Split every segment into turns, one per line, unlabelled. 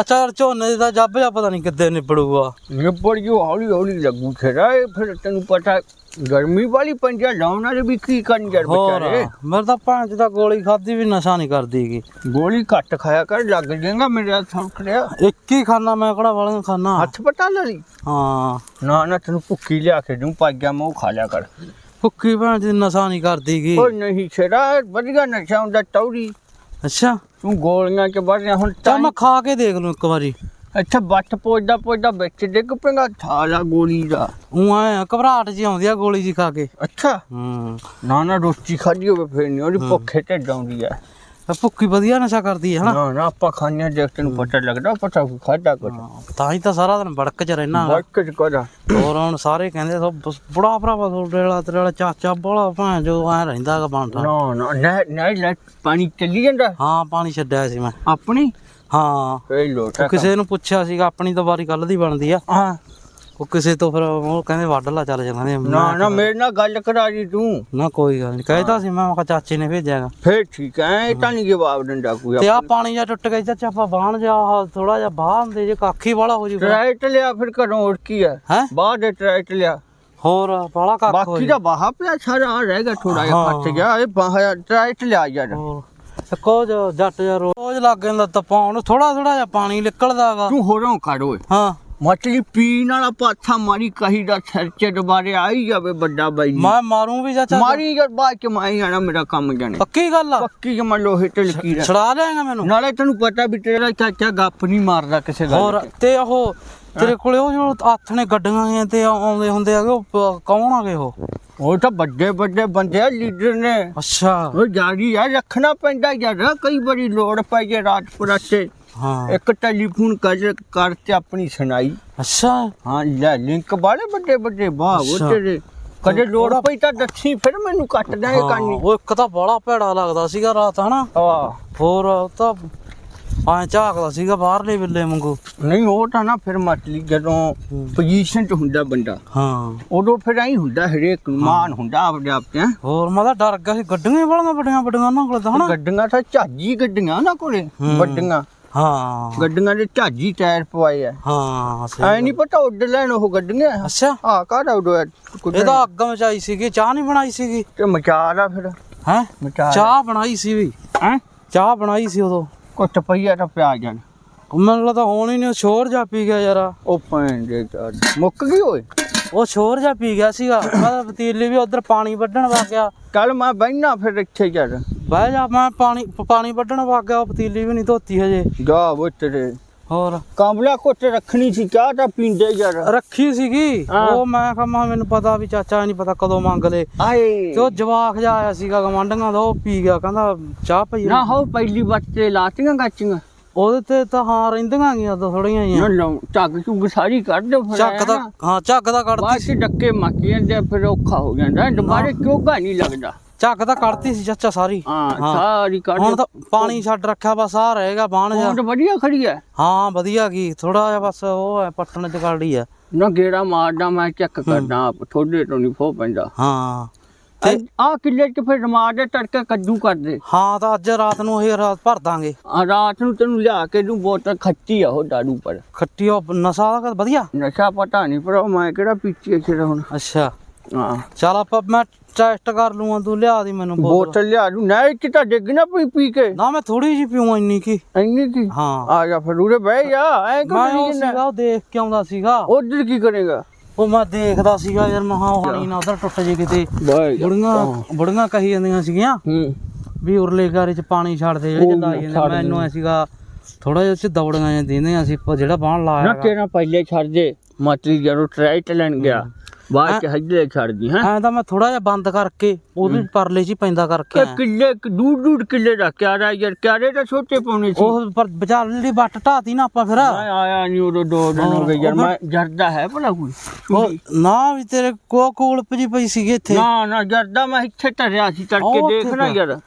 ਅੱਛਾ ਝੋਨੇ ਦਾ ਜੱਬ ਜਾ ਪਤਾ ਨਹੀਂ ਕਿੱਦੇ ਨਿਬੜੂਗਾ।
ਨਿਬੜ ਜੋ ਹੌਲੀ ਹੌਲੀ ਲੱਗੂ ਖੇਰਾ ਇਹ ਫਿਰ ਤੈਨੂੰ ਪਤਾ ਗਰਮੀ ਵਾਲੀ ਪੰਜਾ ਲਾਉਣ ਵਾਲੇ ਵੀ ਕੀ ਕਰਨ
ਹੋਰ
ਵਿਚਾਰੇ?
ਮੇਰੇ ਤਾਂ ਪੰਜ ਦਾ ਗੋਲੀ ਖਾਦੀ ਵੀ ਨਸ਼ਾ ਨਹੀਂ ਕਰਦੀਗੀ
ਗੋਲੀ ਘੱਟ ਖਾਇਆ ਕਰ ਲੱਗ ਜਾਏਗਾ ਮੇਰੇ ਹੱਥ ਫੜਿਆ
ਇੱਕ ਹੀ ਖਾਣਾ ਮੈਂ ਕਿਹੜਾ ਵਾਲੀਆਂ ਖਾਣਾ
ਹੱਥ ਪਟਾ ਲੈ ਲਈ।
ਹਾਂ।
ਨਾ ਨਾ ਤੈਨੂੰ ਭੁੱਕੀ ਲਿਆ ਕੇ ਦੂੰ ਪਾਗਿਆ ਮੈਂ ਉਹ ਖਾ ਲਿਆ ਕਰ।
ਭੁੱਕੀ ਭੈਣ ਦੀ ਨਸ਼ਾ ਨਹੀਂ ਕਰਦੀਗੀ
ਉਹ ਨਹੀਂ ਛੇੜਾ ਵਧੀਆ ਨਸ਼ਾ ਹੁੰਦਾ ਟੌੜੀ
ਅੱਛਾ।
ਤੂੰ ਗੋਲੀਆਂ ਚ ਵੜ ਰਿਹਾ ਹੁਣ
ਚੱਲ ਮੈਂ ਖਾ ਕੇ ਦੇਖ ਲੂੰ ਇੱਕ ਵਾਰੀ।
ਅੱਛਾ ਬੱਟ ਪੋਜਦਾ ਪੋਜਦਾ ਵਿੱਚ ਡਿੱਗ ਪੈਂਗਾ ਥਾਲਾ ਗੋਲੀ ਦਾ।
ਉਹ ਐ ਘਬਰਾਹਟ ਜੀ ਆਉਂਦੀ ਆ ਗੋਲੀ ਜੀ ਖਾ ਕੇ।
ਅੱਛਾ।
ਹੂੰ।
ਨਾ ਨਾ ਰੋਟੀ ਖਾਧੀ ਹੋਵੇ ਫਿਰ ਨਹੀਂ ਉਹਦੀ ਭੁੱਖੇ ਢਿੱਡ ਆਉਂਦੀ ਆ।
ਇਹ ਭੁੱਕੀ ਵਧੀਆ ਨਸ਼ਾ ਕਰਦੀ ਹੈ ਹਨਾ?
ਨਾ ਨਾ ਆਪਾਂ ਖਾਣੇ ਦੇਖ ਤੈਨੂੰ ਪਤਾ ਲੱਗਦਾ ਪਤਾ ਖਾਦਾ ਕੁਝ
ਤਾਂ ਹੀ ਤਾਂ ਸਾਰਾ ਦਿਨ ਬੜਕ ਚ ਰਹਿਣਾ
ਬੱਟ ਚ ਕਰਾ
ਹੋਰ ਹੁਣ ਸਾਰੇ ਕਹਿੰਦੇ ਸੋ ਬੜਾ ਭਰਾਵਾ ਤੁਹਾਡੇ ਵਾਲਾ ਤੇਰੇ ਵਾਲਾ ਚਾਚਾ ਬੜਾ ਭਾਂ ਜੋ ਐ ਰਹਿੰਦਾ ਹੈਗਾ ਬਾਂਟਾ
ਨਾ ਨਾ ਨਾ ਨਾ ਲੈ ਪਾਣੀ ਚੱਲੀ ਜਾਂਦਾ?
ਹਾਂ ਪਾਣੀ ਛੱਡਿਆ ਸੀ ਮੈਂ।
ਆਪਣੀ?
ਹਾਂ।
ਲੋਟਾ
ਕਿਸੇ ਨੂੰ ਪੁੱਛਿਆ ਸੀਗਾ ਆਪਣੀ ਤਾਂ ਵਾਰੀ ਕੱਲ ਦੀ ਬਣਦੀ ਆ।
ਹਾਂ।
ਉਹ ਕਿਸੇ ਤੋਂ ਫਿਰ ਉਹ ਕਹਿੰਦੇ ਵੱਢ ਲਾ ਚੱਲ ਜਾਂਦੇ
ਨਾ। ਨਾ ਮੇਰੇ ਨਾਲ ਗੱਲ ਕਰਾ ਜੀ ਤੂੰ।
ਨਾ ਕੋਈ ਗੱਲ ਨਹੀਂ ਕਹਿਤਾ ਸੀ ਮੈਂ ਕਿਹਾ ਚਾਚੇ ਨੇ ਭੇਜਿਆਗਾ
ਫੇਰ ਠੀਕ ਹੈ ਇਹ ਤਾਂ ਨਹੀਂ ਜਵਾਬ ਦਿੰਦਾ ਕੋਈ
ਤੇ ਆ ਪਾਣੀ ਜਾਂ ਟੁੱਟ ਗਿਆ ਚਾਚਾ ਆਪਾਂ ਬਾਹਣ ਜਾ ਥੋੜਾ ਜਿਹਾ ਬਾਹਰ ਹੁੰਦੇ ਜੇ ਕਾਖੀ ਵਾਲਾ ਹੋ ਜੂ
ਟਰੈਟ ਲਿਆ ਫਿਰ ਘਰੋਂ ਉੱਠ ਕੀ ਹੈ
ਹੈ?
ਬਾਹਰ ਦੇ ਟਰੈਟ ਲਿਆ।
ਹੋਰ ਬਾਲਾ ਕੱਖ ਹੋ
ਬਾਕੀ ਦਾ ਬਾਹਾ ਪਿਆ ਸਾਰਾ ਰਹਿ ਗਿਆ ਥੋੜਾ ਜਿਹਾ। ਫੱਟ ਗਿਆ ਇਹ ਬਾਹਾ ਟਰੈਟ ਲਿਆ ਯਾਰ।
ਕੋਜ ਜੱਟ ਜਾਂ ਰੋਜ਼ ਲੱਗ ਜਾਂਦਾ ਤਪਾਉਣ ਥੋੜਾ ਥੋੜਾ ਜਿਹਾ ਪਾਣੀ ਨਿਕਲਦਾਗਾ
ਤੂੰ ਹੋਰੋਂ ਕਰ ਓਏ।
ਹਾਂ।
ਮਛਲੀ ਪੀਣ ਵਾਲਾ ਪਾਥਾ ਮਾਰੀ ਕਹੀ ਦਾ ਸਿਰ ਚ ਦੁਬਾਰੇ ਆਈ ਜਾਵੇ ਵੱਡਾ ਬਾਈ
ਮੈਂ ਮਾਰੂੰ ਵੀ ਚਾਚਾ
ਮਾਰੀ ਯਾਰ ਬਾਅਦ ਚ ਮੈਂ ਆਣਾ ਮੇਰਾ ਕੰਮ ਜਾਣੇ।
ਪੱਕੀ ਗੱਲ ਆ?
ਪੱਕੀ ਜਮਾ ਲੋਹੇ ਤੇ ਲਕੀਰ।
ਛੜਾ ਲਿਆਂਗਾ ਮੈਨੂੰ?
ਨਾਲੇ ਤੈਨੂੰ ਪਤਾ ਵੀ ਤੇਰਾ ਚਾਚਾ ਗੱਪ ਨਹੀਂ ਮਾਰਦਾ ਕਿਸੇ ਗੱਲ
ਹੋਰ। ਤੇ। ਉਹ ਤੇਰੇ ਕੋਲੇ ਉਹ ਜੋ ਹੱਥ ਨੇ ਗੱਡੀਆਂ ਆਈਆਂ ਤੇ ਆਉਂਦੇ ਹੁੰਦੇ ਹੈਗੇ ਉਹ ਕੌਣ ਆਗੇ ਉਹ?
ਉਹ ਤਾਂ ਵੱਡੇ ਵੱਡੇ ਬੰਦੇ ਆ ਲੀਡਰ ਨੇ।
ਅੱਛਾ।
ਉਹ ਜਾਰੀ ਆ ਰੱਖਣਾ ਪੈਂਦਾ ਯਾਰ ਕਈ ਵਾਰੀ ਲੋੜ ਪੈ ਜੇ ਰਾਜਪੁਰਾ ਤੇ
ਹਾਂ।
ਇੱਕ ਟੈਲੀਫੋਨ ਕਰ ਕਰ ਤੇ ਆਪਣੀ ਸੁਣਾਈ।
ਅੱਛਾ।
ਹਾਂ ਲੈ ਲਿੰਕ ਬਾਲੇ ਵੱਡੇ ਵੱਡੇ ਵਾਹ ਉਹ। ਤੇਰੇ ਕਦੇ ਲੋੜ ਪਈ ਤਾਂ ਦੱਸੀ ਫਿਰ ਮੈਨੂੰ ਕੱਟ ਦੇ ਕਾਨੀ
ਉਹ ਇੱਕ ਤਾਂ ਬੜਾ ਭੈੜਾ ਲੱਗਦਾ ਸੀਗਾ ਰਾਤ ਹਨਾ?
ਹਾਂ।
ਹੋਰ ਤਾਂ ਐਂ ਝਾਕਦਾ ਸੀਗਾ ਬਾਹਰਲੇ ਬਿੱਲੇ ਵਾਂਗੂ।
ਨਹੀਂ ਉਹ ਤਾਂ ਨਾ ਫਿਰ ਮਤਲੀ ਜਦੋਂ ਪੋਜੀਸ਼ਨ 'ਚ ਹੁੰਦਾ ਬੰਦਾ।
ਹਾਂ।
ਉਦੋਂ ਫਿਰ ਐਂ ਹੁੰਦਾ ਹਰੇਕ ਮਾਨ ਹੁੰਦਾ ਆਪਦੇ ਆਪ ਤੇ।
ਹੋਰ ਮੈਂ ਤਾਂ ਡਰ ਗਿਆ ਸੀ ਗੱਡੀਆਂ ਵਾਲੀਆਂ ਵੱਡੀਆਂ ਵੱਡੀਆਂ ਉਹਨਾਂ ਕੋਲ ਤਾਂ ਹਨਾ?
ਗੱਡੀਆਂ ਤਾਂ ਝਾਜੀ ਗੱਡੀਆਂ ਨਾ ਕੋਲੇ। ਵੱਡੀਆਂ।
ਹਾਂ।
ਗੱਡੀਆਂ ਦੇ ਝਾਜੀ ਟਾਇਰ ਪਵਾਏ ਆ।
ਹਾਂ ਸਹੀ
ਐ ਨਹੀਂ ਪਤਾ ਉੱਡ ਲੈਣ ਉਹ ਗੱਡੀਆਂ।
ਅੱਛਾ।
ਆ ਕਾਹਦਾ ਉਡੋ
ਇਹਦਾ ਅੱਗ ਮਚਾਈ ਸੀਗੀ ਚਾਹ ਨਹੀਂ ਬਣਾਈ ਸੀਗੀ।
ਤੇ ਮਚਾ ਲਾ ਫਿਰ।
ਹੈ? ਚਾਹ ਬਣਾਈ ਸੀ ਵੀ
ਹੈ?
ਚਾਹ ਬਣਾਈ ਸੀ ਉਦੋਂ।
ਕੁੱਟ ਪਈਆ ਤਾਂ ਪਿਆ ਜਾਣ।
ਮੈਨੂੰ ਲੱਗਦਾ ਹੁਣ ਹੀ ਨਹੀਂ ਸ਼ੋਰ ਜਾ ਪੀ ਗਿਆ ਯਾਰ।
ਉਹ ਪੈਣ ਦੇ ਮੁੱਕ ਗਈ ਓਏ?
ਉਹ ਸ਼ੋਰ ਜਾ ਪੀ ਗਿਆ ਸੀਗਾ। ਮੈਂ ਪਤੀਲੀ ਵੀ ਉਧਰ ਪਾਣੀ ਵੱਢਣ ਵਗ ਗਿਆ।
ਕੱਲ ਮੈਂ ਬਹਿਣਾ ਫਿਰ ਇੱਥੇ ਯਾਰ
ਬਹਿ ਜਾ ਮੈਂ ਪਾਣੀ ਪਾਣੀ ਵੱਢਣ ਵਗ ਗਿਆ ਪਤੀਲੀ ਵੀ ਨਹੀਂ ਧੋਤੀ ਹਜੇ।
ਜਾ ਤੇਰੇ।
ਹੋਰ?
ਕਾਂਬਲਾ ਕੁੱਟ ਰੱਖਣੀ ਸੀ ਚਾਹ ਤਾਂ ਪੀਂਦੇ ਯਾਰ।
ਰੱਖੀ ਸੀਗੀ। ਉਹ ਮੈਂ ਕਿਹਾ ਮੈਨੂੰ ਪਤਾ ਵੀ ਚਾਚਾ ਨਹੀਂ ਪਤਾ ਕਦੋਂ ਮੰਗ ਲੇ।
ਆਏ।
ਤੇ ਉਹ ਜਵਾਕ ਜਾ ਆਇਆ ਸੀਗਾ ਗਵਾਂਢੀਆਂ ਦਾ ਉਹ ਪੀ ਗਿਆ ਕਹਿੰਦਾ ਚਾਹ ਪਈ
ਨਾ ਹੋ ਪਹਿਲੀ ਬੱਚੇ ਲਾਤੀਆਂ ਗਾਚੀਆਂ।
ਉਹਦੇ ਤੇ ਤਾਂ ਹਾਂ ਰਹਿੰਦੀਆਂ ਗਈਆਂ ਤਾਂ ਥੋੜੀਆਂ
ਨਾ
ਜੀਆਂ
ਲਾਉ ਝੱਗ ਝੁੱਗ ਸਾਰੀ ਕੱਢ ਦੋ ਫਿਰ
ਝੱਗ ਦਾ ਹਾਂ ਝੱਗ ਦਾ ਕੱਢਤੀ
ਚ ਡੱਕੇ ਮੱਕ ਜਾਂਦੇ ਫਿਰ ਔਖਾ ਹੋ ਜਾਂਦਾ। ਦੁਬਾਰੇ ਕਿਉਂ ਨਹੀਂ ਲੱਗਦਾ।
ਝੱਗ ਤਾਂ ਕੱਢਤੀ ਸੀ ਚਾਚਾ ਸਾਰੀ।
ਹਾਂ। ਸਾਰੀ ਕੱਢ
ਹੁਣ ਤਾਂ ਪਾਣੀ ਛੱਡ ਰੱਖਿਆ ਬਸ ਆ ਰਹੇਗਾ ਬਾਣ ਜਾ
ਹੁਣ ਵਧੀਆ ਖੜੀ ਹੈ
ਹਾਂ ਵਧੀਆ ਕੀ ਥੋੜਾ ਜਿਹਾ ਬਸ ਉਹ ਹੈ ਪੱਟਣ ਚ ਕਾੜੀ ਆ
ਨਾ ਗੇੜਾ ਮਾਰਦਾ ਮੈਂ ਚੈੱਕ ਕਰਦਾ ਥੋੜੇ ਤੋਂ ਨਹੀਂ ਫੋ ਪੈਂਦਾ।
ਹਾਂ।
ਆ ਕਿੱਲੇ ਚ ਫਿਰ ਮਾਰ ਦੇ ਤੜਕੇ ਕੱਦੂ ਕਰਦੇ।
ਹਾਂ ਤਾਂ ਅੱਜ ਰਾਤ ਨੂੰ ਇਹ ਰਾਤ ਭਰ ਦਾਂਗੇ।
ਆ ਰਾਤ ਨੂੰ ਤੈਨੂੰ ਲਿਆ ਕੇ ਦੂੰ ਬੋਤਲ ਖੱਟੀ ਆ ਉਹ ਦਾਰੂ ਪਰ।
ਖੱਟੀ ਉਹ ਨਸ਼ਾ ਦਾ ਵਧੀਆ?
ਨਸ਼ਾ ਪਤਾ ਨਹੀਂ ਪਰ ਮੈਂ ਕਿਹੜਾ ਪੀਤੀ ਇੱਥੇ ਹੁਣ।
ਅੱਛਾ।
ਹਾਂ।
ਚੱਲ ਆਪਾਂ ਮੈਂ ਟੈਸਟ ਕਰ ਲੂਆਂ ਤੂੰ ਲਿਆ ਦੀ ਮੈਨੂੰ ਬੋਤਲ।
ਲਿਆ ਦੂੰ ਨਾ ਕਿ ਤਾਂ ਡਿੱਗ ਨਾ ਪਈ ਪੀ ਕੇ।
ਨਾ ਮੈਂ ਥੋੜੀ ਜਿਹੀ ਪੀਉਂ ਇੰਨੀ ਕੀ।
ਇੰਨੀ ਕੀ?
ਹਾਂ।
ਆ ਜਾ ਫਿਰ ਉਰੇ ਬਹਿ ਜਾ ਐ ਕਿਉਂ
ਸੀਗਾ ਉਹ ਦੇਖ ਕੇ ਆਉਂਦਾ ਸੀਗਾ।
ਉਧਰ ਕੀ ਕਰੇਗਾ?
ਉਹ ਮੈਂ ਦੇਖਦਾ ਸੀਗਾ ਯਾਰ ਮਹਾ ਹਾਣੀ ਨਾ ਉਧਰ ਟੁੱਟ ਜੇ ਕਿਤੇ। ਬੁੜੀਆਂ ਬੁੜੀਆਂ ਕਹੀ ਜਾਂਦੀਆਂ ਸੀਗੀਆਂ
ਹੂੰ।
ਵੀ ਉਰਲੇ ਘਰ ਚ ਪਾਣੀ ਛੱਡਦੇ ਜਿਹੜੇ ਜਿੱਦਾਂ ਆਈ ਜਾਂਦੇ। ਮੈਨੂੰ ਐ ਸੀਗਾ ਥੋੜਾ ਜਿਹਾ ਉੱਚ ਦੌੜੀਆਂ ਜਾਂ ਦਿੰਦੇ ਅਸੀਂ ਜਿਹੜਾ
ਨਾ
ਲਾਇਆ
ਤੇਰਾ ਪਹਿਲੇ ਛੱਡ ਦੇ ਮਤਲੀ ਜਦੋਂ ਟਰਾਈਟ ਲੈਣ ਗਿਆ ਬਾਅਦ ਚ ਹੱਜਲੇ ਛੱਡ ਦੀ ਹਾਂ?
ਐ ਤਾਂ ਮੈਂ ਥੋੜਾ ਜਿਹਾ ਬੰਦ ਕਰਕੇ ਉਹਦੇ ਪਰਲੇ ਚ ਹੀ ਪੈਂਦਾ ਕਰਕੇ ਆਇਆ।
ਕਿੱਲੇ ਦੂਰ ਦੂਰ ਕਿੱਲੇ ਦਾ ਕਿਆਰਾ ਯਾਰ ਕਿਆਰੇ ਤਾਂ ਛੋਟੇ ਪਾਉਣੇ ਸੀ।
ਉਹ ਪਰ ਵਿਚਾਲੇ ਦੀ ਵੱਟ ਢਾਤੀ ਨਾ ਆਪਾਂ ਫਿਰ।
ਮੈਂ ਆਇਆ ਨਹੀਂ ਉਦੋਂ ਦੋ ਦਿਨ ਹੋ ਗਏ ਯਾਰ ਮੈਂ ਜਰਦਾ ਹੈ ਭਲਾ ਕੋਈ
ਉਹ ਨਾ ਵੀ ਤੇਰੇ ਕੋ ਕੋਲਪ ਜੀ ਪਈ ਸੀਗੀ ਇੱਥੇ।
ਨਾ ਨਾ ਜਰਦਾ ਮੈਂ ਇੱਥੇ ਧਰਿਆ ਸੀ
ਉਹ
ਤੜਕੇ
ਉੱਥੇ
ਦੇਖ ਨਾ
ਪਿਆ।
ਯਾਰ।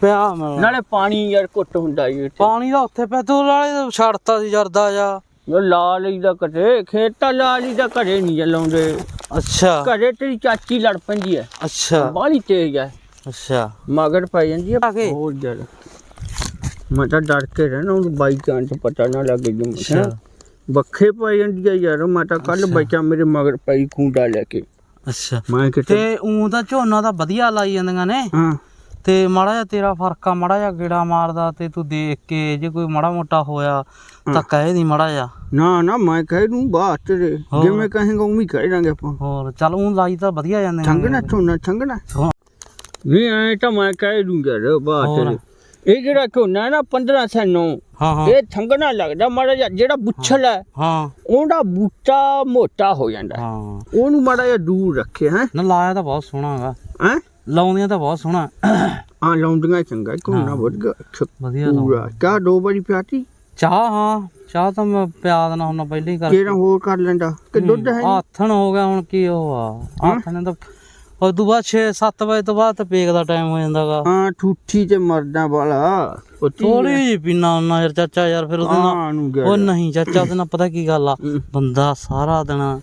ਪਿਆ ਮੈਂ।
ਨਾਲੇ ਪਾਣੀ ਯਾਰ ਘੁੱਟ ਹੁੰਦਾ ਜੀ ਇੱਥੇ
ਪਾਣੀ ਦਾ ਉੱਥੇ ਪਿਆ ਤੂੰ ਨਾਲੇ ਛੱਡਤਾ ਸੀ ਜਰਦਾ ਜਾ।
ਯਾਰ ਲਾ ਲਈਦਾ ਘਰੇ ਖੇਤਾ ਲਾ ਲਈਦਾ ਘਰੇ ਨਹੀਂ ਜਲਾਉਂਦੇ
ਅੱਛਾ।
ਘਰੇ ਤੇਰੀ ਚਾਚੀ ਲੜ ਪੈਂਦੀ ਹੈ
ਅੱਛਾ।
ਬਾਹਲੀ ਤੇਜ਼ ਹੈ
ਅੱਛਾ।
ਮਗਰ ਪੈ ਜਾਂਦੀ ਹੈ
ਆ ਕੇ?
ਹੋਰ ਜਰ ਮੈਂ ਤਾਂ ਡਰ ਕੇ ਰਹਿਣਾ ਉਹ ਬਾਈ ਚਾਂਸ ਪਤਾ ਨਾ ਲੱਗੇ ਜੀ ਮੈਂ ਬੱਖੇ ਪੈ ਜਾਂਦੀ ਆ ਯਾਰ ਮੈਂ ਤਾਂ ਕੱਲ। ਬੱਚਾ ਮੇਰੇ ਮਗਰ ਪਈ ਖੂੰਡਾ ਲੈ ਕੇ।
ਅੱਛਾ।
ਮੈਂ ਕਿਤੇ
ਤੇ ਉਂ ਤਾਂ ਝੋਨਾ ਤਾਂ ਵਧੀਆ ਲਾਈ ਜਾਂਦੀਆਂ ਨੇ।
ਹਾਂ।
ਤੇ ਮਾੜਾ ਜਿਹਾ ਤੇਰਾ ਫ਼ਰਕ ਆ ਮਾੜਾ ਜਿਹਾ ਗੇੜਾ ਮਾਰਦਾ ਤੇ ਤੂੰ ਦੇਖ ਕੇ ਜੇ ਕੋਈ ਮਾੜਾ ਮੋਟਾ ਹੋਇਆ ਤਾਂ ਕਹਿ ਦੀ ਮਾੜਾ ਜਿਹਾ।
ਨਾ ਨਾ ਮੈਂ ਕਹਿ ਦੂੰ ਬਾਤ ਤੇਰੇ
ਹੋਰ।
ਜਿਵੇਂ ਕਹੇਗਾ ਉਵੇਂ ਹੀ ਕਹਿ ਦਾਂਗੇ ਆਪਾਂ।
ਹੋਰ ਚੱਲ ਉਂ ਲਾਈ ਤਾਂ ਵਧੀਆ ਜਾਂਦੇ
ਛੰਗਣਾ ਝੋਨਾ ਛੰਗਣਾ।
ਹਾਂ।
ਨਹੀਂ ਐ ਤਾਂ ਮੈਂ ਕਹਿ ਦੂੰ ਯਾਰ ਬਾਤ
ਹੋਰ।
ਤੇਰੇ ਇਹ ਜਿਹੜਾ ਝੋਨਾ ਨਾ 1509
ਹਾਂ ਹਾਂ।
ਇਹ ਛੰਗਣਾ ਲੱਗਦਾ ਮਾੜਾ ਜਿਹਾ ਜਿਹੜਾ ਬੁੱਛਲ ਹੈ
ਹਾਂ।
ਉਹਦਾ ਬੂਟਾ ਮੋਟਾ ਹੋ ਜਾਂਦਾ ਹੈ।
ਹਾਂ।
ਉਹਨੂੰ ਮਾੜਾ ਜਿਹਾ ਦੂਰ ਰੱਖੇ ਹੈ।
ਨਾ ਲਾਇਆ ਤਾਂ ਬਹੁਤ ਸੋਹਣਾ ਹੈਗਾ।
ਹੈ?
ਲਾਉਂਦੀਆਂ ਤਾਂ ਬਹੁਤ ਸੋਹਣਾ।
ਆ ਲਾਉਂਦੀਆਂ ਚੰਗਾ ਝੋਨਾ
ਹਾਂ।
ਵੱਧ ਗਿਆ ਅੱਛਾ,
ਵਧੀਆ
ਪੂਰਾ। ਚਾਹ ਦੋ ਵਾਰੀ ਪਿਆਤੀ?
ਚਾਹ ਹਾਂ ਚਾਹ ਤਾਂ ਮੈਂ ਪਿਆ ਦੇਣਾ ਹੁਣ ਪਹਿਲਾਂ ਹੀ ਕਰ
ਕਿਹੜਾ ਹੋਰ ਕਰ ਲੈਂਦਾ? ਕਿ ਦੁੱਧ ਹੈ?
ਆਥਣ ਹੋ ਗਿਆ ਹੁਣ ਕੀ ਉਹ ਆ? ਆਥਣ ਤਾਂ ਉਸ ਤੋਂ ਬਾਅਦ 6 7 ਵਜੇ ਤੋਂ ਬਾਅਦ ਤਾਂ ਪੇਕ ਦਾ ਟਾਈਮ ਹੋ ਜਾਂਦਾਗਾ।
ਹਾਂ ਠੂਠੀ ਤੇ ਮਰਦਾ ਵਾਲਾ। ਉਹ
ਥੋੜੀ ਜਿਹੀ ਪੀਣਾ ਉਹਨਾਂ ਯਾਰ ਚਾਚਾ ਯਾਰ ਫਿਰ ਉਹਦੇ ਨਾਲ
ਹਾਂ ਨੂੰ ਗਿਆ
ਉਹ ਨਹੀਂ ਚਾਚਾ ਉਹਦੇ ਨਾਲ ਪਤਾ ਕੀ ਗੱਲ ਆ। ਬੰਦਾ ਸਾਰਾ ਦਿਨ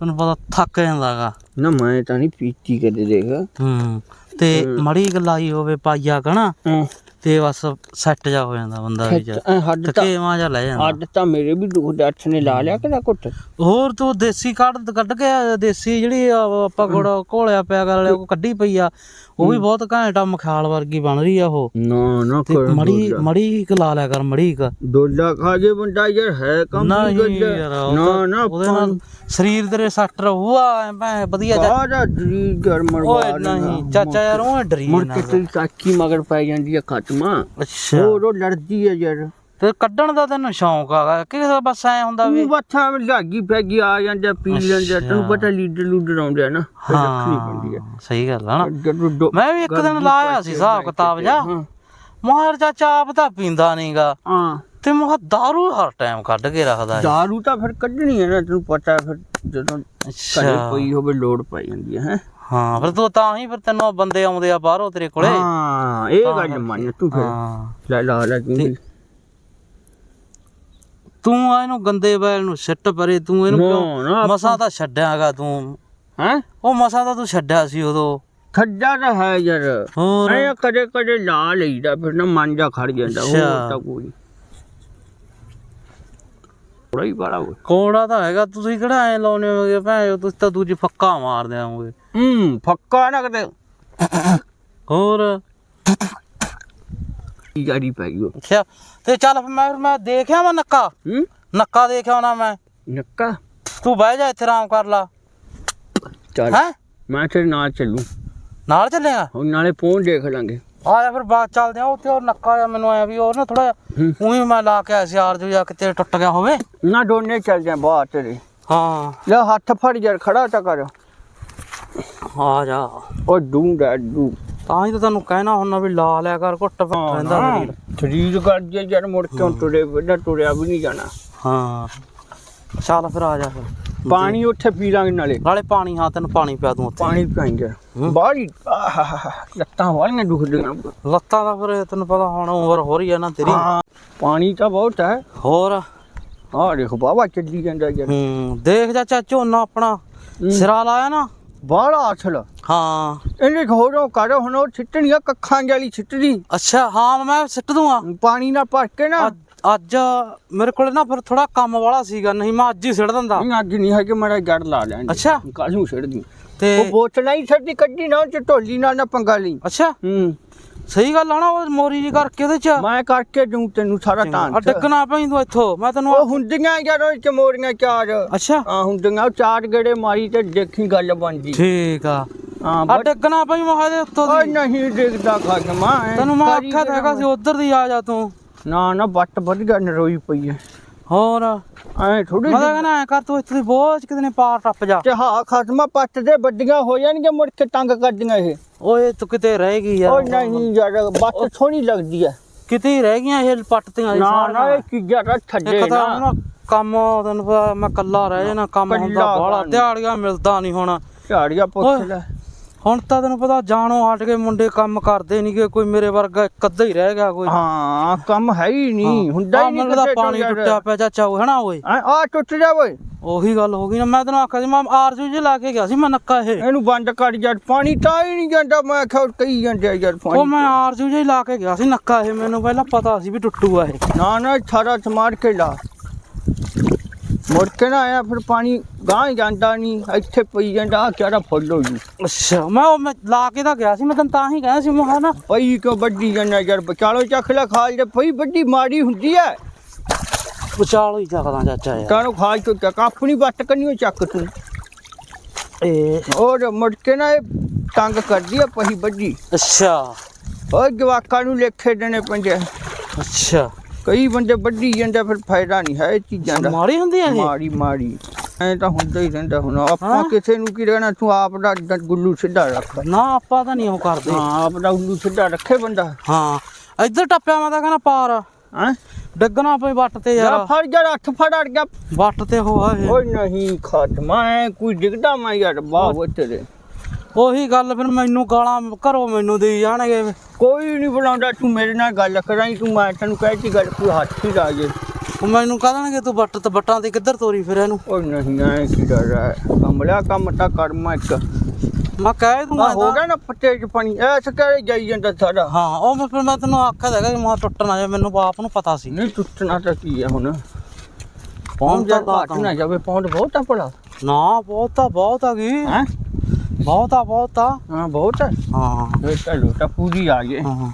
ਤੈਨੂੰ ਪਤਾ ਥੱਕ ਜਾਂਦਾਗਾ।
ਨਾ ਮੈਂ ਤਾਂ ਨਹੀਂ ਪੀਤੀ ਕਦੇ ਦੇਖ।
ਹੂੰ ਤੇ ਮੜੀ ਗਲਾਈ ਹੋਵੇ ਪਾਈਆ ਕਣਾ
ਹਾਂ।
ਤੇ ਬਸ ਸੈੱਟ ਜਾ ਹੋ ਜਾਂਦਾ ਬੰਦਾ ਵੀ ਜਾ।
ਐ ਹੱਡ ਤਾਂ
ਤਕੇਵਾਂ ਜਾ ਲੈ ਜਾਂਦਾ।
ਹੱਡ ਤਾਂ ਮੇਰੇ ਵੀ ਦੁੱਖ ਅੱਠ ਨੇ ਲਾ ਲਿਆ ਕਿਹਦਾ ਘੁੱਟ
ਹੋਰ ਤੂੰ ਦੇਸੀ ਕੱਢ ਕੱਢ ਕੇ ਆ, ਦੇਸੀ ਜਿਹੜੀ ਆ ਆਪਾਂ ਗੁੜ ਘੋਲਿਆ ਪਿਆ ਕਰ ਉਹ ਕੱਢੀ ਪਈ ਆ। ਉਹ ਵੀ ਬਹੁਤ ਘੈਂਟ ਆ ਮਖਾਲ ਵਰਗੀ ਬਣ ਰਹੀ ਆ ਉਹ।
ਨਾ ਨਾ
ਤੇ
ਕਰ
ਮੜੀ ਮੜੀ ਕ ਲਾ ਲਿਆ ਕਰ ਮੜੀ ਕ
ਦੋਲਾ ਖਾ ਜੇ ਬੰਦਾ ਯਾਰ ਹੈ ਕੰਮ
ਨਹੀਂ
ਗੱਲ
ਯਾਰ ਉਹ
ਨਾ
ਤਾਂ-
ਨਾ
ਉਹਦੇ ਨਾਲ ਸਰੀਰ ਤੇਰੇ ਸੱਟ ਰਹੂਆ ਭੈਂ ਵਧੀਆ ਜਾ
ਬਾਹਰ ਜੀ ਗਰਮਰ
ਓਏ ਨਹੀਂ ਚਾਚਾ ਯਾਰ ਉਹ ਡਰੀ
ਮੁੜ
ਨਾ
ਕੇ ਤੇਰੀ ਚਾਚੀ ਮਗਰ ਪੈ ਜਾਂਦੀ ਹੈ ਖਤਮਾ
ਅੱਛਾ।
ਹੋਰ ਉਹ ਲੜਦੀ ਹੈ ਯਾਰ।
ਤੇ ਕੱਢਣ ਦਾ ਤੈਨੂੰ ਸ਼ੌਂਕ ਆਗਾ ਕਿ ਬਸ ਐ ਹੁੰਦਾ ਵੀ
ਉਹ ਬੱਥਾ ਲਾਗੀ ਪੈਗੀ ਆ ਜਾਂਦਾ ਪੀ ਲੈਂਦਾ ਤੈਨੂੰ ਪਤਾ ਲੀਡਰ ਲੂਡਰ ਆਉਂਦੇ ਆ ਨਾ ਰੱਖਣੀ ਪੈਂਦੀ
ਸਹੀ ਗੱਲ ਆ ਨਾ। ਮੈਂ ਵੀ ਇੱਕ ਦਿਨ ਲਾਇਆ ਸੀ ਹਿਸਾਬ ਕਿਤਾਬ ਜਾ। ਮਾਰ ਚਾਚਾ ਆਪ ਤਾਂ ਪੀਂਦਾ ਨਹੀਂਗਾ
ਹਾਂ।
ਤੇ ਮੈਂ ਦਾਰੂ ਹਰ ਟਾਈਮ ਕੱਢ ਕੇ ਰੱਖਦਾ ਹੈ
ਦਾਰੂ ਤਾਂ ਫਿਰ ਕੱਢਣੀ ਹੈ ਨਾ ਤੈਨੂੰ ਪਤਾ ਫਿਰ ਜਦੋਂ ਪਈ ਹੋਵੇ ਲੋੜ ਪੈ ਜਾਂਦੀ ਹੈ ਹੈਂ।
ਹਾਂ ਫਿਰ ਤੂੰ ਤਾਂ ਹੀ ਫਿਰ ਤੈਨੂੰ ਆਹ ਬੰਦੇ ਆਉਂਦੇ ਆ ਬਾਹਰੋਂ ਤੇਰੇ ਕੋਲੇ।
ਹਾਂ ਇਹ ਗੱਲ। ਮੰਨ ਤੂੰ ਫਿਰ।
ਹਾਂ।
ਲੈ ਲਾ ਲੈ ਤੂੰ ਵੀ।
ਤੂੰ ਆ ਇਹਨੂੰ ਗੰਦੇ ਬੈਲ ਨੂੰ ਸਿੱਟ ਪਰੇ ਤੂੰ ਇਹਨੂੰ
ਨਾ,
ਕਿਉਂ
ਨਾ,
ਮਸਾ ਤਾਂ ਛੱਡਿਆਗਾ ਤੂੰ।
ਹੈਂ?
ਉਹ ਮਸਾ ਤਾਂ ਤੂੰ ਛੱਡਿਆ ਸੀ ਉਦੋਂ।
ਖੱਜਾ ਤਾਂ ਹੈ ਯਾਰ।
ਹੋਰ।
ਐ ਕਦੇ ਕਦੇ ਲਾ ਲਈਦਾ ਫਿਰ ਨਾ ਮਨ ਜਾ ਖੜ ਜਾਂਦਾ ਹੋਰ
ਅੱਛਾ।
ਤਾਂ ਕੋਈ ਬੜਾ ਹੀ ਬੜਾ ਹੋਏ
ਕੋੜਾ ਤਾਂ ਹੈਗਾ ਤੁਸੀਂ ਕਿਹੜਾ ਐ ਲਾਉਨੇ ਹੋਗੇ ਭੈਣ ਤੁਸੀਂ ਤਾਂ ਦੂਜੀ ਫੱਕਾ ਮਾਰਦੇ ਆਉਂਗੇ
ਹੂੰ ਫੱਕਾ ਨਾ ਕਦੇ
ਹੋਰ?
ਕੀ ਗਾੜੀ ਪੈ ਗਈ ਉਹ।
ਅੱਛਾ ਤੇ ਚੱਲ ਫਿਰ ਮੈਂ ਫਿਰ ਮੈਂ ਦੇਖਿਆ ਮੈਂ ਨੱਕਾ?
ਹੂੰ?
ਨੱਕਾ ਦੇਖਿਆ ਨਾ ਮੈਂ।
ਨੱਕਾ?
ਤੂੰ ਬਹਿ ਜਾ ਇੱਥੇ ਆਰਾਮ ਕਰ ਲਾ।
ਚੱਲ।
ਹੈ?
ਮੈਂ ਤੇਰੇ ਨਾਲ ਚੱਲੂ।
ਨਾਲ ਚੱਲੇਗਾ?
ਹੁਣ ਨਾਲੇ ਪਹੁੰਚ ਦੇਖ ਲਾਂਗੇ।
ਆ ਜਾ ਫਿਰ ਬਾਅਦ ਚੱਲਦੇ ਆ ਉੱਥੇ ਉਹ ਨੱਕਾ ਜਿਹਾ ਮੈਨੂੰ ਆਇਆ ਵੀ ਉਹ ਨਾ ਥੋੜਾ। ਉਹੀ ਮੈਂ ਲਾ ਕੇ ਆਇਆ ਸੀ ਯਾਰ ਜੋ ਜਾ ਕਿਤੇ ਟੁੱਟ ਗਿਆ ਹੋਵੇ।
ਨਾ ਦੋਨੇ ਚੱਲ ਜਾ ਬਾਹਰ ਤੇਰੇ।
ਹਾਂ।
ਲੈ ਹੱਥ ਫੜ ਯਾਰ ਖੜਾ ਤਾਂ ਕਰ।
ਆ ਜਾ।
ਉਹ ਡੂੰਗਾ ਡੂ।
ਤਾਂ ਹੀ ਤਾਂ ਤੈਨੂੰ ਕਹਿਣਾ ਹੁੰਦਾ ਵੀ ਲਾ ਲਿਆ ਕਰ ਘੁੱਟ ਪੈਂਦਾ ਸਰੀਰ।
ਸਰੀਰ ਕਰ ਜੇ ਯਾਰ ਮੁੜ ਕੇ ਤੁਰੇ ਬਿਨਾ ਤੁਰਿਆ ਵੀ ਨਹੀਂ ਜਾਣਾ।
ਹਾਂ। ਚੱਲ ਫਿਰ ਆ ਜਾ ਫਿਰ।
ਪਾਣੀ ਉੱਥੇ ਪੀ ਲਾਂਗੇ ਨਾਲੇ।
ਨਾਲੇ ਪਾਣੀ ਹਾਂ ਤੈਨੂੰ ਪਾਣੀ ਪਿਆ ਦੂੰ ਉੱਥੇ।
ਪਾਣੀ ਹੀ। ਆਹਾਹਾ, ਲੱਤਾਂ ਵਾਲੀਆਂ ਦੁਖਦੀਆਂ।
ਲੱਤਾਂ ਦਾ ਫਿਰ ਤੈਨੂੰ ਪਤਾ ਹੁਣ ਉਮਰ ਹੋ ਰਹੀ ਹੈ ਨਾ ਤੇਰੀ।
ਹਾਂ ਪਾਣੀ ਤਾਂ ਬਹੁਤ ਹੈ।
ਹੋਰ?
ਆਹ ਦੇਖੋ ਬਾਬਾ ਚੱਲੀ ਜਾਂਦਾ ਯਾਰ।
ਹੂੰ ਦੇਖ ਚਾਚਾ ਝੋਨਾ ਆਪਣਾ ਸਿਰਾ ਲਾਇਆ ਨਾ।
ਬਾਹਲਾ ਅਸਲ।
ਹਾਂ।
ਇਹਨੇ ਘੋੜੋਂ ਕਰ ਹੁਣ ਉਹ ਛਿੱਟਣੀਆਂ ਕੱਖਾਂ ਵਾਲੀ ਛਿੱਟਦੀ।
ਅੱਛਾ ਹਾਂ ਮੈਂ ਸਿੱਟ ਦੂੰਗਾ।
ਪਾਣੀ ਨਾਲ ਭਰ ਕੇ ਨਾ।
ਅੱਜ- ਮੇਰੇ ਕੋਲੇ ਨਾ ਫਿਰ ਥੋੜਾ ਕੰਮ ਵਾਲਾ ਸੀਗਾ ਨਹੀਂ ਮੈਂ ਅੱਜ ਹੀ ਸਿੱਟ ਦਿੰਦਾ।
ਨਹੀਂ ਅੱਜ ਨਹੀਂ ਹੈ ਕਿ ਮੇਰਾ ਜੜ ਲਾ ਲੈਣ
ਅੱਛਾ।
ਕੱਲ ਨੂੰ ਛੱਡਦੀ
ਤੇ
ਉਹ ਬੋਤਲਾਂ ਹੀ ਛੱਡੀ ਕੱਢੀ ਨਾ ਚ ਢੋਲੀ ਨਾਲ ਨਾ ਪੰਗਾ ਲਈ।
ਅੱਛਾ।
ਹੂੰ।
ਸਹੀ ਗੱਲ ਆ ਨਾ ਉਹ ਮੋਰੀ ਜੀ ਕਰਕੇ ਉਹਦੇ ਚ।
ਮੈਂ ਕਰਕੇ ਦੂੰ ਤੈਨੂੰ ਸਾਰਾ
ਆ
ਤਾਂ
ਡਿੱਗਣਾ ਪਈ ਤੂੰ ਇੱਥੋਂ ਮੈਂ ਤੈਨੂੰ
ਉਹ ਹੁੰਦੀਆਂ ਯਾਰ ਉਹ ਚ ਮੋਰੀਆਂ ਚਾਰ।
ਅੱਛਾ।
ਆ ਹੁੰਦੀਆਂ ਉਹ ਚਾਰ ਗੇੜੇ ਮਾਰੀ ਤੇ ਦੇਖੀ ਗੱਲ ਬਣਦੀ
ਠੀਕ ਆ।
ਹਾਂ
ਡਿੱਗਣਾ ਪਈ ਮਹਾ ਦੇ ਉੱਤੋਂ ਦੀ।
ਨਹੀਂ ਦੇਖਦਾ ਖਸਮਾ
ਤੈਨੂੰ ਮੈਂ ਆਖਿਆ ਤਾਂ ਹੈਗਾ ਸੀ ਉਧਰ ਦੀ ਆ ਜਾ ਤੂੰ।
ਨਾ ਨਾ ਬੱਟ ਵਧੀਆ ਨਰੋਈ ਪਈ ਐ।
ਹੋਰ?
ਐ ਥੋੜੀ
ਮੈਂ ਤਾਂ ਕਹਿੰਦਾ ਐ ਕਰ ਤੂੰ ਇੱਥੇ ਦੀ ਬੋਝ ਕਿਤੇ ਨੇ ਪਾਰ ਟੱਪ ਜਾ।
ਤੇ ਹਾਂ ਖਸਮਾ ਪੱਟ ਦੇ ਵੱਡੀਆਂ ਹੋ ਜਾਣਗੀਆਂ ਮੁੜ ਕੇ ਤੰਗ ਕਰਦੀਆਂ ਇਹ।
ਓਏ ਤੂੰ ਕਿਤੇ ਰਹਿ ਗਈ ਯਾਰ।
ਨਹੀਂ ਯਾਰ ਬੱਟ ਸੋਹਣੀ ਲੱਗਦੀ ਐ।
ਕਿਤੇ ਹੀ ਰਹਿ ਗਈਆਂ ਇਹ ਪੱਟਤੀਆਂ
ਨਾ ਨਾ ਇਹ ਚੀਜ਼ਾਂ ਤਾਂ ਛੱਡੇ ਨਾ।
ਕੰਮ ਤੈਨੂੰ ਪਤਾ ਮੈਂ ਕੱਲਾ ਰਹਿ ਜਾਣਾ ਕੰਮ ਹੁੰਦਾ ਬਾਹਲਾ। ਦਿਹਾੜੀਆਂ ਮਿਲਦਾ ਨਹੀਂ ਹੁਣ।
ਝਾੜੀਆਂ ਪੁੱਛ। ਲੈ।
ਹੁਣ ਤਾਂ ਤੈਨੂੰ ਪਤਾ ਜਾਣੋ ਹਟ ਕੇ ਮੁੰਡੇ ਕੰਮ ਕਰਦੇ ਨਹੀਂਗੇ ਕੋਈ ਮੇਰੇ ਵਰਗਾ ਇੱਕ ਅੱਧਾ ਹੀ ਰਹਿ ਗਿਆ ਕੋਈ।
ਹਾਂ ਕੰਮ ਹੈ ਹੀ ਨਹੀਂ ਹੁੰਦਾ ਹੀ ਨਹੀਂ
ਲੱਗਦਾ ਪਾਣੀ ਟੁੱਟਿਆ ਪਿਆ ਚਾਚਾ ਉਹ ਹਨਾ ਓਏ?
ਆ ਟੁੱਟ ਜਾ ਓਏ।
ਉਹੀ ਗੱਲ ਹੋ ਗਈ ਨਾ ਮੈਂ ਤੈਨੂੰ ਆਖਿਆ ਸੀ ਮੈਂ ਆਰਜੂ ਜੀ ਲਾ ਕੇ ਗਿਆ ਸੀ ਮੈਂ ਨੱਕਾ ਇਹ।
ਇਹਨੂੰ ਬੰਦ ਕਰ ਯਾਰ ਪਾਣੀ ਤਾਂ ਹੀ ਨਹੀਂ ਜਾਂਦਾ ਮੈਂ ਆਖਿਆ ਕਈ ਜਾਂਦੇ ਆ ਯਾਰ
ਉਹ
ਪਾਣੀ
ਮੈਂ ਆਰਜੂ ਜੀ ਲਾ ਕੇ ਗਿਆ ਸੀ ਨੱਕਾ ਇਹ ਮੈਨੂੰ ਪਹਿਲਾਂ ਪਤਾ ਸੀ ਵੀ ਟੁੱਟੂਗਾ ਇਹ।
ਨਾ ਨਾ ਸਾਰਾ ਸਮਾਰ ਕੇ ਲਾ। ਮੁੜ ਕੇ ਨਾ ਆਇਆ ਫਿਰ ਪਾਣੀ ਗਾਂ ਜਾਂਦਾ ਨਹੀਂ ਇੱਥੇ ਪਈ ਜਾਂਦਾ ਆ ਕਿਹੜਾ ਫੁੱਲ ਹੋ ਜੀ
ਅੱਛਾ ਮੈਂ ਉਹ ਮੈਂ ਲਾ ਕੇ ਤਾਂ ਗਿਆ ਸੀ ਮੈਂ ਤੈਨੂੰ ਤਾਂ ਹੀ ਕਹਿੰਦਾ ਸੀ ਮੈਂ ਕਿਹਾ ਨਾ
ਪਈ ਕਿਉਂ ਵੱਡੀ ਜਾਂਦਾ ਯਾਰ ਬਚਾਲੋ ਚੱਕ ਲੈ ਖਾਲ ਜੇ ਪਈ ਵੱਡੀ ਮਾੜੀ ਹੁੰਦੀ ਐ।
ਵਿਚਾਲ ਹੀ ਚੱਕਦਾ ਚਾਚਾ ਯਾਰ।
ਕਾਹਨੂੰ ਖਾਲ ਤੋਂ ਚੱਕ ਆਪਣੀ ਵੱਟ ਕੰਨੀਓ ਚੱਕ ਤੂੰ।
ਇਹ
ਔਰ ਮੁੜ ਕੇ ਨਾ ਇਹ ਤੰਗ ਕਰਦੀ ਆ ਪਈ ਵੱਡੀ।
ਅੱਛਾ।
ਓ ਜਵਾਕਾਂ ਨੂੰ ਲੇਖੇ ਦੇਣੇ ਪੈਂਦੇ ਆ।
ਅੱਛਾ।
ਕਈ ਬੰਦੇ ਵੱਢੀ ਜਾਂਦੇ ਫਿਰ ਫਾਇਦਾ ਨਹੀਂ ਹੈ ਇਹ ਚੀਜ਼ਾਂ ਦਾ।
ਮਾੜੀ ਹੁੰਦੀ ਹੈ ਇਹ?
ਮਾੜੀ ਮਾੜੀ। ਐ ਤਾਂ ਹੁੰਦਾ ਹੀ ਰਹਿੰਦਾ ਹੁਣ। ਆਪਾਂ। ਕਿਸੇ ਨੂੰ ਕੀ ਰਹਿਣਾ? ਤੂੰ ਆਪ ਦਾ ਗੁੱਲੂ ਸਿੱਧਾ ਰੱਖ।
ਨਾ ਆਪਾਂ ਤਾਂ ਨਹੀਂ ਉਹ ਕਰਦੇ।
ਹਾਂ ਆਪ ਦਾ ਗੁੱਲੂ ਸਿੱਧਾ ਰੱਖੇ ਬੰਦਾ।
ਹਾਂ। ਇੱਧਰ ਟੱਪਿਆ ਮੈਂ ਤਾਂ ਕਹਿੰਦਾ ਪਾਰ।
ਹਾਂ?
ਡੱਗਣਾ ਪਈ ਵੱਟ ਤੇ
ਯਾਰ। ਫੜ ਜਾ ਹੱਥ ਫੜ ਅੜ ਗਿਆ।
ਵੱਟ ਤੇ ਹੋਆ ਇਹ।
ਓਏ ਨਹੀਂ ਖਾਤਮਾ ਕੋਈ ਡਿੱਗਦਾ ਮੈਂ ਯਾਰ ਓ ਤੇਰੇ।
ਉਹੀ ਗੱਲ ਫਿਰ ਮੈਨੂੰ ਗਾਲਾਂ ਘਰੋਂ ਮੈਨੂੰ ਦੇਈ ਜਾਣਗੇ।
ਕੋਈ ਨਹੀਂ ਬੁਲਾਉਂਦਾ ਤੂੰ ਮੇਰੇ ਨਾਲ ਗੱਲ ਕਰਾਈ ਤੂੰ ਮੈਂ ਤੈਨੂੰ ਕਹਿਤੀ ਗੱਲ ਕੋਈ ਹੱਥ ਹੀ ਲਾ ਜੇ।
ਉਹ ਮੈਨੂੰ ਕਹਿ ਦੇਣਗੇ ਤੂੰ ਵੱਟ ਤੇ ਵੱਟਾਂ ਤੇ ਕਿੱਧਰ ਤੋਰੀ ਫਿਰ ਇਹਨੂੰ?
ਓਏ ਨਹੀਂ ਐ ਕੀ ਡਰ ਹੈ? ਕਮਲਿਆ ਕੰਮ ਤਾਂ ਕਰਮਾ ਇੱਕ।
ਮੈਂ ਕਹਿ ਦੂੰਗਾ
ਆ ਹੋ ਗਿਆ ਨਾ ਪੱਟੇ ਚ ਪਾਣੀ ਐ ਸਕਰੇ ਜਾਈ ਜਾਂਦਾ ਸਾਡਾ
ਹਾਂ ਉਹ ਮੈਂ ਫਿਰ ਮੈਂ ਤੈਨੂੰ ਆਖਿਆ ਹੈਗਾ ਕਿ ਮੈਂ ਟੁੱਟ ਨਾ ਮੈਨੂੰ ਆਪ ਨੂੰ ਪਤਾ ਸੀ।
ਨਹੀਂ ਟੁੱਟਣਾ ਤਾਂ ਕੀ ਹੈ ਹੁਣ? ਪੌਂਡ ਜਾ ਘਾਟ ਨਾ ਜਾਵੇ ਪੌਂਡ ਬਹੁਤ ਆ ਭਲਾ।
ਨਾ ਬਹੁਤ ਆ ਬਹੁਤ ਆ ਗਈ।
ਹੈ?
ਬਹੁਤ ਆ ਬਹੁਤ ਆ।
ਹਾਂ ਬਹੁਤ ਹੈ
ਹਾਂ।
ਇਹ ਤਾਂ ਲੋਟਾ ਪੂਰੀ ਆ ਗਏ
ਹਾਂ।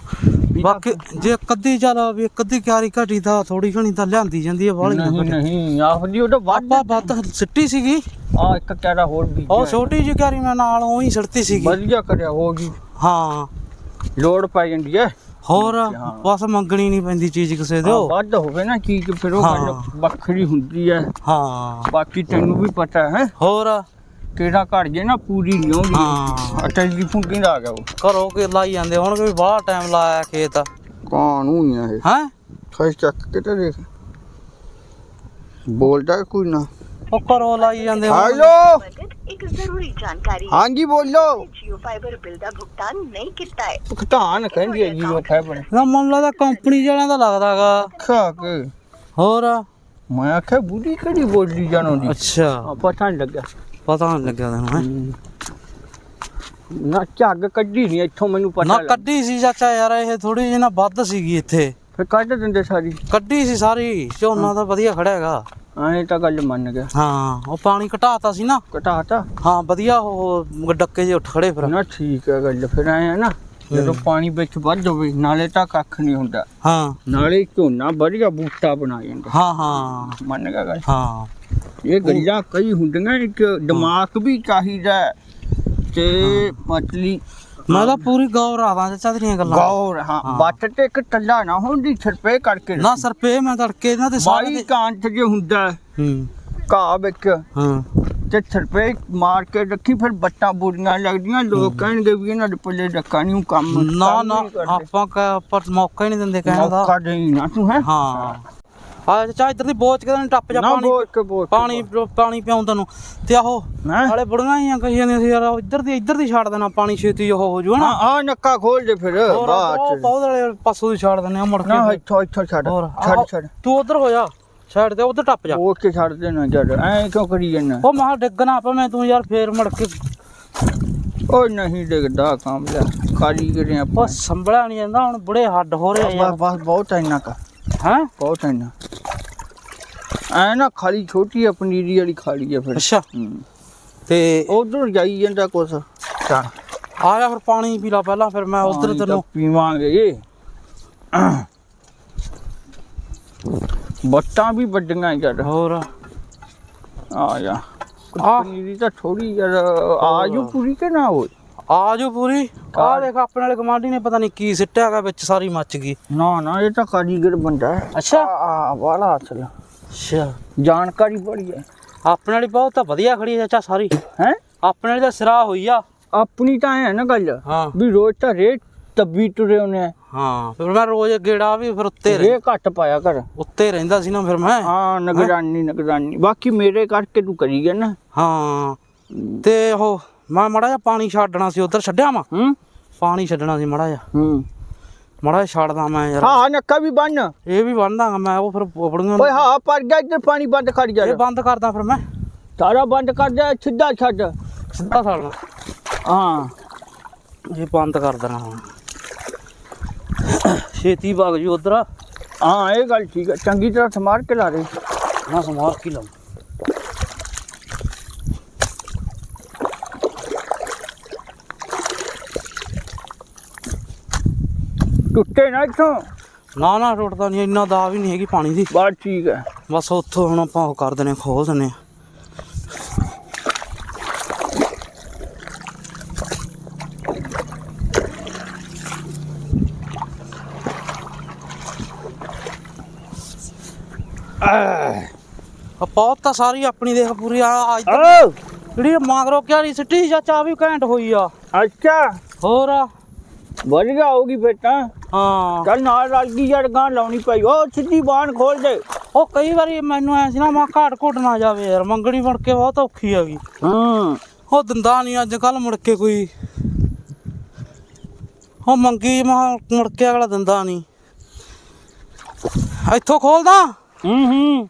ਬਾਕੀ ਜੇ ਕੱਦੀ ਚੱਲ ਵੀ ਅੱਧੀ ਕਿਆਰੀ ਘਟੀ ਤਾਂ ਥੋੜੀ ਘਣੀ ਤਾਂ ਲਿਆਂਦੀ ਜਾਂਦੀ ਹੈ ਬਾਹਲੀ
ਨਹੀਂ ਨਹੀਂ ਆਖਦੀ ਉਹ ਤਾਂ ਵੱਧ
ਵੱਧ ਸਿੱਟੀ ਸੀਗੀ।
ਆ ਇੱਕ ਕਿਹੜਾ ਹੋਰ ਵੀ
ਉਹ ਛੋਟੀ ਜਿਹੀ ਕਿਆਰੀ ਮੈਂ ਨਾਲ ਉਹੀ ਸਿੱਟਤੀ ਸੀਗੀ।
ਵਧੀਆ ਕਰਿਆ ਹੋ ਗਈ।
ਹਾਂ।
ਲੋੜ ਪੈ ਜਾਂਦੀ ਹੈ
ਹੋਰ। ਬਸ ਮੰਗਣੀ ਨਹੀਂ ਪੈਂਦੀ ਚੀਜ਼ ਕਿਸੇ ਦੇ
ਵੱਧ ਹੋਵੇ ਨਾ ਚੀਜ਼ ਫਿਰ ਉਹ। ਵੱਖਰੀ ਹੁੰਦੀ ਹੈ
ਹਾਂ।
ਬਾਕੀ ਤੈਨੂੰ ਵੀ ਪਤਾ ਹੈ।
ਹੋਰ?
ਕਿਹੜਾ ਘੜ ਜੇ ਨਾ ਪੂਰੀ ਨਹੀਂ ਹੋਗੀ
ਹਾਂ।
ਆ ਟੈਲੀਫੋਨ ਕਿਹਦਾ ਆ ਗਿਆ ਉਹ।
ਘਰੋਂ ਕੇ ਲਾਈ ਜਾਂਦੇ ਹੁਣ ਵੀ ਬਾਹਰ ਟਾਈਮ ਲਾਇਆ ਖੇਤ।
ਕੌਣ ਹੂੰ ਇਹ?
ਹੈ?
ਖਾਸ ਚੱਕ ਕੇ ਤਾਂ ਦੇਖ। ਬੋਲਦਾ ਕੋਈ ਨਾ।
ਉਹ ਘਰੋਂ ਲਾਈ ਜਾਂਦੇ ਹੁਣ।
ਹੈਲੋ?
ਇੱਕ ਜ਼ਰੂਰੀ ਜਾਣਕਾਰੀ।
ਹਾਂਜੀ ਬੋਲੋ।
ਜੀਓ ਫਾਈਬਰ ਬਿੱਲ ਦਾ ਭੁਗਤਾਨ ਨਹੀਂ ਕੀਤਾ ਹੈ।
ਭੁਗਤਾਨ ਕਹਿੰਦੀ ਹੈ ਜੀਓ ਫਾਈਬਰ
ਨਾ ਮਨ ਲੱਗਦਾ ਕੰਪਨੀ ਵਾਲਿਆਂ ਦਾ ਲੱਗਦਾਗਾ
ਖਾ ਕੇ
ਹੋਰ?
ਮੈਂ ਆਖਿਆ ਬੁੱਢੀ ਕਿਹੜੀ ਬੋਲੀ ਜਾਣੋ ਦੀ?
ਅੱਛਾ।
ਆ ਪਤਾ ਨਹੀਂ ਲੱਗਾ
ਪਤਾ ਨਹੀਂ ਲੱਗਿਆ ਤੈਨੂੰ ਹੈਂ?
ਨਾ ਝੱਗ ਕੱਢੀ ਨਹੀਂ ਇੱਥੋਂ ਮੈਨੂੰ ਪਤਾ
ਨਾ
ਲੱਗਾ
ਕੱਢੀ ਸੀ ਚਾਚਾ ਯਾਰ ਇਹ ਥੋੜੀ ਜਿਹੀ ਨਾ ਵੱਧ ਸੀਗੀ ਇੱਥੇ।
ਫਿਰ ਕੱਢ ਦਿੰਦੇ ਸਾਰੀ।
ਕੱਢੀ ਸੀ ਸਾਰੀ ਝੋਨਾ ਤਾਂ ਵਧੀਆ ਖੜਾ ਹੈਗਾ।
ਐਂ ਤਾਂ ਗੱਲ ਮੰਨ ਗਿਆ।
ਹਾਂ ਉਹ ਪਾਣੀ ਘਟਾਤਾ ਸੀ ਨਾ।
ਘਟਾਤਾ?
ਹਾਂ ਵਧੀਆ ਉਹ ਡੱਕੇ ਜੇ ਉੱਠ ਖੜੇ ਫਿਰ।
ਨਾ ਠੀਕ ਹੈ ਗੱਲ ਫਿਰ ਐਂ ਆ ਨਾ ਜਦੋਂ ਪਾਣੀ ਵਿੱਚ ਵੱਧ ਹੋਵੇ ਨਾਲੇ ਤਾਂ ਕੱਖ ਨਹੀਂ ਹੁੰਦਾ।
ਹਾਂ।
ਨਾਲੇ ਝੋਨਾ ਵਧੀਆ ਬੂਟਾ ਬਣਾ ਜਾਂਦਾ।
ਹਾਂ ਹਾਂ।
ਮੰਨ ਗਿਆ ਗੱਲ।
ਹਾਂ।
ਇਹ ਗੱਲਾਂ ਕਈ ਹੁੰਦੀਆਂ ਇੱਕ ਦਿਮਾਗ ਵੀ ਚਾਹੀਦਾ ਤੇ ਮਤਲੀ
ਮੈਂ ਤਾਂ ਪੂਰੀ ਗੌਰ ਆਦਾ ਚਾਚਾ ਤੇਰੀਆਂ ਗੱਲਾਂ।
ਗੌਰ ਹਾਂ। ਬੱਟ ਤੇ ਇੱਕ ਟੱਲਾ ਨਾ ਹੁੰਦੀ ਛਰਪੇ ਕਰਕੇ।
ਨਾ ਸਰਪੇ ਮੈਂ ਤੜਕੇ ਇਹਨਾਂ ਤੇ ਸਾਰੇ
ਬਾਈ
ਦੇ-
ਕਾਂਟ ਜੇ ਹੁੰਦਾ ਹੈ, ਘਾਹ ਵਿੱਚ
ਹਾਂ।
ਤੇ ਛਰਪੇ ਮਾਰ ਕੇ ਰੱਖੀ ਫਿਰ ਬੱਟਾਂ ਬੁਰੀਆਂ ਲੱਗਦੀਆਂ ਲੋਕ ਕਹਿਣਗੇ ਵੀ ਇਹਨਾਂ ਦੇ ਪੱਲੇ ਡੱਕਾ ਨਹੀਂ ਕੰਮ
ਨਾ ਨਾ। ਆਪਾਂ ਕ- ਆਪਾਂ ਮੌਕਾ ਹੀ ਨਹੀਂ ਦਿੰਦੇ ਕਹਿਣ ਦਾ।
ਮੌਕਾ ਨਾ ਤੂੰ ਹੈ?
ਹਾਂ। ਆ ਚਾਚਾ ਇੱਧਰ ਦੀ ਬੋਚ ਕੇ ਤੈਨੂੰ ਟੱਪ ਜਾ
ਨਾ
ਪਾਣੀ
ਕੇ ਕੇ
ਪਾਣੀ ਪਾਣੀ ਪਿਆਉਂ ਤੈਨੂੰ। ਤੇ ਆਹੋ? ਨਾਲੇ ਬੁੜੀਆਂ ਹੀ ਕਹੀ ਜਾਂਦੀਆਂ ਸੀ ਯਾਰ ਇੱਧਰ ਦੀ ਇੱਧਰ ਦੀ ਛੱਡ ਦੇਣਾ ਪਾਣੀ ਛੇਤੀ ਉਹ ਹੋ ਜੂ ਹਨਾ?
ਆ ਨੱਕਾ ਖੋਲ ਦੇ ਫਿਰ ਬਾਅਦ
ਉਹ
ਚ।
ਬਹੁਤ ਵਾਲੇ ਪਾਸੋਂ ਦੀ ਛੱਡ ਦਿੰਦੇ ਆ ਮੁੜ
ਨਾ
ਕੇ
ਇੱਥੋਂ ਇੱਥੋਂ ਛੱਡ ਛੱਡ ਛੱਡ।
ਤੂੰ ਉਧਰ ਹੋ ਜਾ ਸਾਈਡ ਤੇ ਉਧਰ ਟੱਪ ਜਾ।
ਉਹ ਕੇ ਛੱਡ ਦੇਣਾ ਜਦ ਐਂ ਕਿਉਂ ਕਰੀ ਜਾਂਦਾ?
ਉਹ ਮਹਾ ਡਿੱਗਣਾ ਪਵੇਂ ਤੂੰ ਯਾਰ ਫੇਰ ਮੁੜ ਕੇ।
ਉਹ ਨਹੀਂ ਡਿੱਗਦਾ ਕੰਮ ਲੈ ਕਾਲੀ ਕਰੇ ਆਪਾਂ।
ਸੰਭਲਿਆ ਨਹੀਂ ਜਾਂਦਾ ਹੁਣ ਬੁੜੇ ਹੱਡ ਹੋ ਰਹੇ ਯਾਰ।
ਬਸ ਬਹੁਤ ਇੰਨਾ ਕਾ।
ਹੈ?
ਬਹੁਤ ਇੰਨਾ। ਐ ਨਾ ਖਾਲੀ ਛੋਟੀ ਆ ਪਨੀਰੀ ਵਾਲੀ ਖਾਲੀ ਆ ਫਿਰ।
ਅੱਛਾ। ਤੇ
ਉਧਰ ਜਾਈ ਜਾਂਦਾ ਕੁਛ। ਚੱਲ।
ਆ ਜਾ ਫਿਰ ਪਾਣੀ ਪੀ ਲਾ ਪਹਿਲਾਂ ਫਿਰ ਮੈਂ ਉਧਰ ਤੈਨੂੰ।
ਪੀਵਾਂਗੇ ਬੱਟਾਂ ਵੀ ਵੱਡੀਆਂ ਯਾਰ।
ਹੋਰ।
ਆ ਜਾ।
ਆ।
ਪਨੀਰੀ ਤਾਂ ਥੋੜੀ ਯਾਰ ਆਜੂ ਪੂਰੀ ਕਿ ਨਾ ਹੋਈ
ਆ ਜੋ ਪੂਰੀ। ਆ ਦੇਖ ਆਪਣੇ ਵਾਲੇ ਕਮਾਂਡੀ ਨੇ ਪਤਾ ਨਹੀਂ ਕੀ ਸਿੱਟਿਆ ਹੈਗਾ ਵਿੱਚ ਸਾਰੀ ਮੱਚ ਗਈ।
ਨਾ ਨਾ ਇਹ ਤਾਂ ਕਾਰੀਗਰ ਬੰਦਾ ਹੈ।
ਅੱਛਾ।
ਆ ਵਾਲਾ ਅਸਲ
ਅੱਛਾ।
ਜਾਣਕਾਰੀ ਬੜੀ ਹੈ।
ਆਪਣੇ ਵਾਲੀ ਬਹੁਤ ਤਾਂ ਵਧੀਆ ਖੜੀ ਹੈ ਚਾਚਾ ਸਾਰੀ।
ਹੈ?
ਆਪਣੇ ਵਾਲੀ ਤਾਂ ਸਿਰਾ ਹੋਈ ਆ।
ਆਪਣੀ ਤਾਂ ਹੈ ਨਾ ਗੱਲ
ਹਾਂ।
ਵੀ ਰੋਜ਼ ਤਾਂ ਰੇਟ ਤੱਬੀ ਤੁਰੇ ਉਹਨੇ
ਹਾਂ ਫਿਰ ਮੈਂ ਰੋਜ਼ ਗੇੜਾ ਵੀ ਫਿਰ ਉੱਤੇ
ਰੇ ਘੱਟ ਪਾਇਆ ਕਰ।
ਉੱਤੇ ਰਹਿੰਦਾ ਸੀ ਨਾ ਫਿਰ ਮੈਂ।
ਹਾਂ? ਨਗਰਾਨੀ ਨਗਰਾਨੀ। ਬਾਕੀ ਮੇਰੇ ਕਰਕੇ ਤੂੰ ਕਰੀ ਗਿਆ ਨਾ।
ਹਾਂ। ਤੇ ਉਹ ਮੈਂ ਮੜਾ ਜਿਹਾ ਪਾਣੀ ਛੱਡਣਾ ਸੀ ਉਧਰ ਛੱਡਿਆ ਵਾ?
ਹੂੰ?
ਪਾਣੀ ਛੱਡਣਾ ਸੀ ਮੜਾ ਜਿਹਾ।
ਹੂੰ।
ਮੜਾ ਛੱਡਦਾ ਮੈਂ ਯਾਰ।
ਹਾਂ ਨੱਕਾ ਵੀ ਬੰਨ।
ਇਹ ਵੀ ਬੰਦਾਂਗਾ ਮੈਂ ਉਹ ਫਿਰ ਪੋਪੜੀਆਂ
ਓਏ ਹਾਂ ਪਰ ਗਿਆ ਇੱਧਰ ਪਾਣੀ ਬੰਦ ਕਰ ਜਾ।
ਇਹ ਬੰਦ ਕਰਦਾ ਫਿਰ ਮੈਂ।
ਸਾਰਾ ਬੰਦ ਕਰ ਜਾ ਸਿੱਧਾ ਛੱਡ।
ਸਿੱਧਾ ਛੱਡਣਾ
ਹਾਂ।
ਇਹ ਬੰਦ ਕਰ ਦੇਣਾ ਹੁਣ। ਛੇਤੀ ਵਗ ਜੂ ਉਧਰ।
ਹਾਂ ਇਹ ਗੱਲ ਠੀਕ ਹੈ ਚੰਗੀ ਤਰ੍ਹਾਂ ਸਮਾਰ ਕੇ ਲਾ ਦੇ।
ਨਾ ਸਮਾਰ ਕੀ ਲਾਉਂ
ਟੁੱਟੇ ਨਾ ਇੱਥੋਂ।
ਨਾ ਨਾ ਟੁੱਟਦਾ ਨਹੀਂ ਇੰਨਾ ਦਾ ਵੀ ਨਹੀਂ ਹੈਗੀ ਪਾਣੀ ਦੀ।
ਬਸ ਠੀਕ ਹੈ।
ਬਸ ਉੱਥੋਂ ਹੁਣ ਆਪਾਂ ਉਹ ਕਰ ਦਿੰਨੇ ਖੋਲ ਦਿੰਨੇ ਆ। ਪੌਤ ਤਾਂ ਸਾਰੀ ਆਪਣੀ ਦੇਖ ਪੂਰੀ ਆ ਅੱਜ ਤੱਕ ਜਿਹੜੀ ਮਾਗਰੋ ਕਿਆਰੀ ਸਿੱਟੀ ਜਾਂ ਚਾ ਵੀ ਘੈਂਟ ਹੋਈ ਆ।
ਅੱਛਾ।
ਹੋਰ
ਵਧੀਆ ਹੋਊਗੀ ਫਿਰ ਤਾਂ।
ਹਾਂ।
ਚੱਲ ਨਾਲ ਰਲ ਗਈ ਯਾਰ ਗਾਂ ਲਾਉਣੀ ਪਈ। ਉਹ ਸਿੱਧੀ ਬਾਣ ਖੋਲ ਦੇ।
ਉਹ ਕਈ ਵਾਰੀ ਮੈਨੂੰ ਐ ਸੀ ਨਾ ਮਾ ਘਾਟ ਘੁੱਟ ਨਾ ਜਾਵੇ ਯਾਰ ਮੰਗਣੀ ਬਣ ਕੇ ਬਹੁਤ ਔਖੀ ਹੈਗੀ
ਹੂੰ।
ਉਹ ਦਿੰਦਾ ਨਹੀਂ ਅੱਜ ਕੱਲ ਮੁੜ ਕੇ ਕੋਈ। ਉਹ ਮੰਗੀ ਮਾ ਮੁੜ ਕੇ ਅਗਲਾ ਦਿੰਦਾ ਨਹੀਂ ਇੱਥੋਂ ਖੋਲਦਾ
ਹੂੰ ਹੂੰ।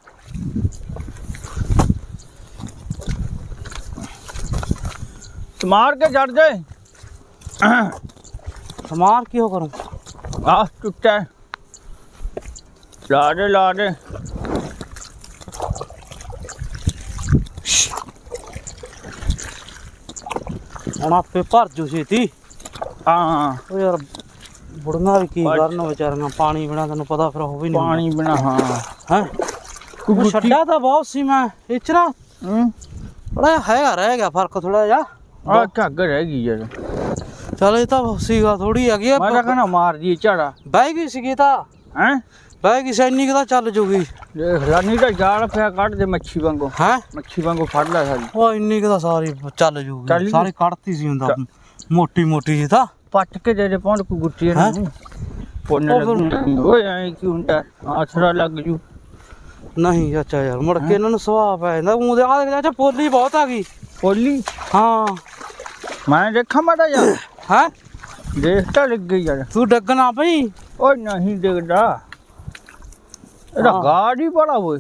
ਸਮਾਰ ਕੇ ਛੱਡ ਦੇ।
ਸਮਾਰ ਕੀ ਹੋ ਕਰੂੰ?
ਆ ਟੁੱਟਾ ਲਾ ਦੇ ਲਾ ਦੇ।
ਹੁਣ ਆਪੇ ਭਰ ਜੂ ਛੇਤੀ।
ਹਾਂ।
ਉਹ ਯਾਰ ਬੁੜੀਆਂ ਵੀ ਕੀ ਕਰਨ ਵਿਚਾਰੀਆਂ? ਪਾਣੀ ਬਿਨਾ ਤੈਨੂੰ ਪਤਾ ਫਿਰ ਉਹ ਵੀ ਨਹੀਂ
ਪਾਣੀ ਬਿਨਾ ਹਾਂ।
ਹੈ? ਉਹ ਛੱਡਿਆ ਤਾਂ ਬਹੁਤ ਸੀ ਮੈਂ ਇਚਰਾ
ਹੂੰ।
ਬੜਾ ਹੈਗਾ ਰਹਿ ਗਿਆ ਫ਼ਰਕ ਥੋੜਾ ਜਿਹਾ।
ਆ ਝੱਗ ਰਹਿ ਗਈ ਯਾਰ।
ਚਲ ਇਹ ਤਾਂ ਸੀਗਾ ਥੋੜੀ ਹੈਗੀ ਆ
ਮੈਂ ਤਾਂ ਕਹਿੰਦਾ ਮਾਰ ਦੀ ਝਾੜਾ।
ਬਹਿ ਗਈ ਸੀਗੀ ਤਾਂ।
ਹੈ?
ਬਹਿ ਗਈ ਸੈਨੀ ਤਾਂ ਚੱਲ ਜੂਗੀ।
ਦੇਖ ਨਹੀਂ ਤਾਂ ਜਾਲ ਪਿਆ ਕੱਢ ਦੇ ਮੱਛੀ ਵਾਂਗੂ।
ਹੈ?
ਮੱਛੀ ਵਾਂਗੂ ਫੜ ਲੈ ਸਾਡੀ
ਉਹ ਇੰਨੀ ਕੁ ਤਾਂ ਸਾਰੀ ਚੱਲ ਜੂਗੀ।
ਜੂ।
ਸਾਰੀ ਕੱਢਤੀ ਸੀ ਹੁੰਦਾ ਮੋਟੀ ਮੋਟੀ ਜੀ ਤਾਂ।
ਪੱਟ ਕੇ ਦੇ ਦੇ ਪੌਂਡ ਕੋ ਗੁੱਟੀ? ਨੂੰ ਪੁੰਨ ਲੱਗੂ। ਓਏ ਐ ਕੀ ਹੁੰਦਾ? ਆਸਰਾ ਲੱਗ ਜੂ।
ਨਹੀਂ ਚਾਚਾ ਯਾਰ ਮੁੜ ਕੇ ਇਹਨਾਂ ਨੂੰ ਸੁਭਾਅ ਪੈ ਜਾਂਦਾ। ਉਹ ਆ ਦੇਖ ਚਾਚਾ ਪੋਲੀ ਬਹੁਤ ਆ ਗਈ।
ਪੋਲੀ?
ਹਾਂ।
ਮੈਂ ਦੇਖਾਂ ਮਾੜਾ ਯਾਰ
ਹੈ
ਦੇਖ ਤਾਂ ਲੱਗ ਗਈ ਯਾਰ
ਤੂੰ ਡੱਗਣਾ ਪਈ
ਓਏ ਨਹੀਂ ਦੇਖਦਾ ਇਹਦਾ
ਹਾਂ।
ਗਾੜੀ ਬੜਾ ਓਏ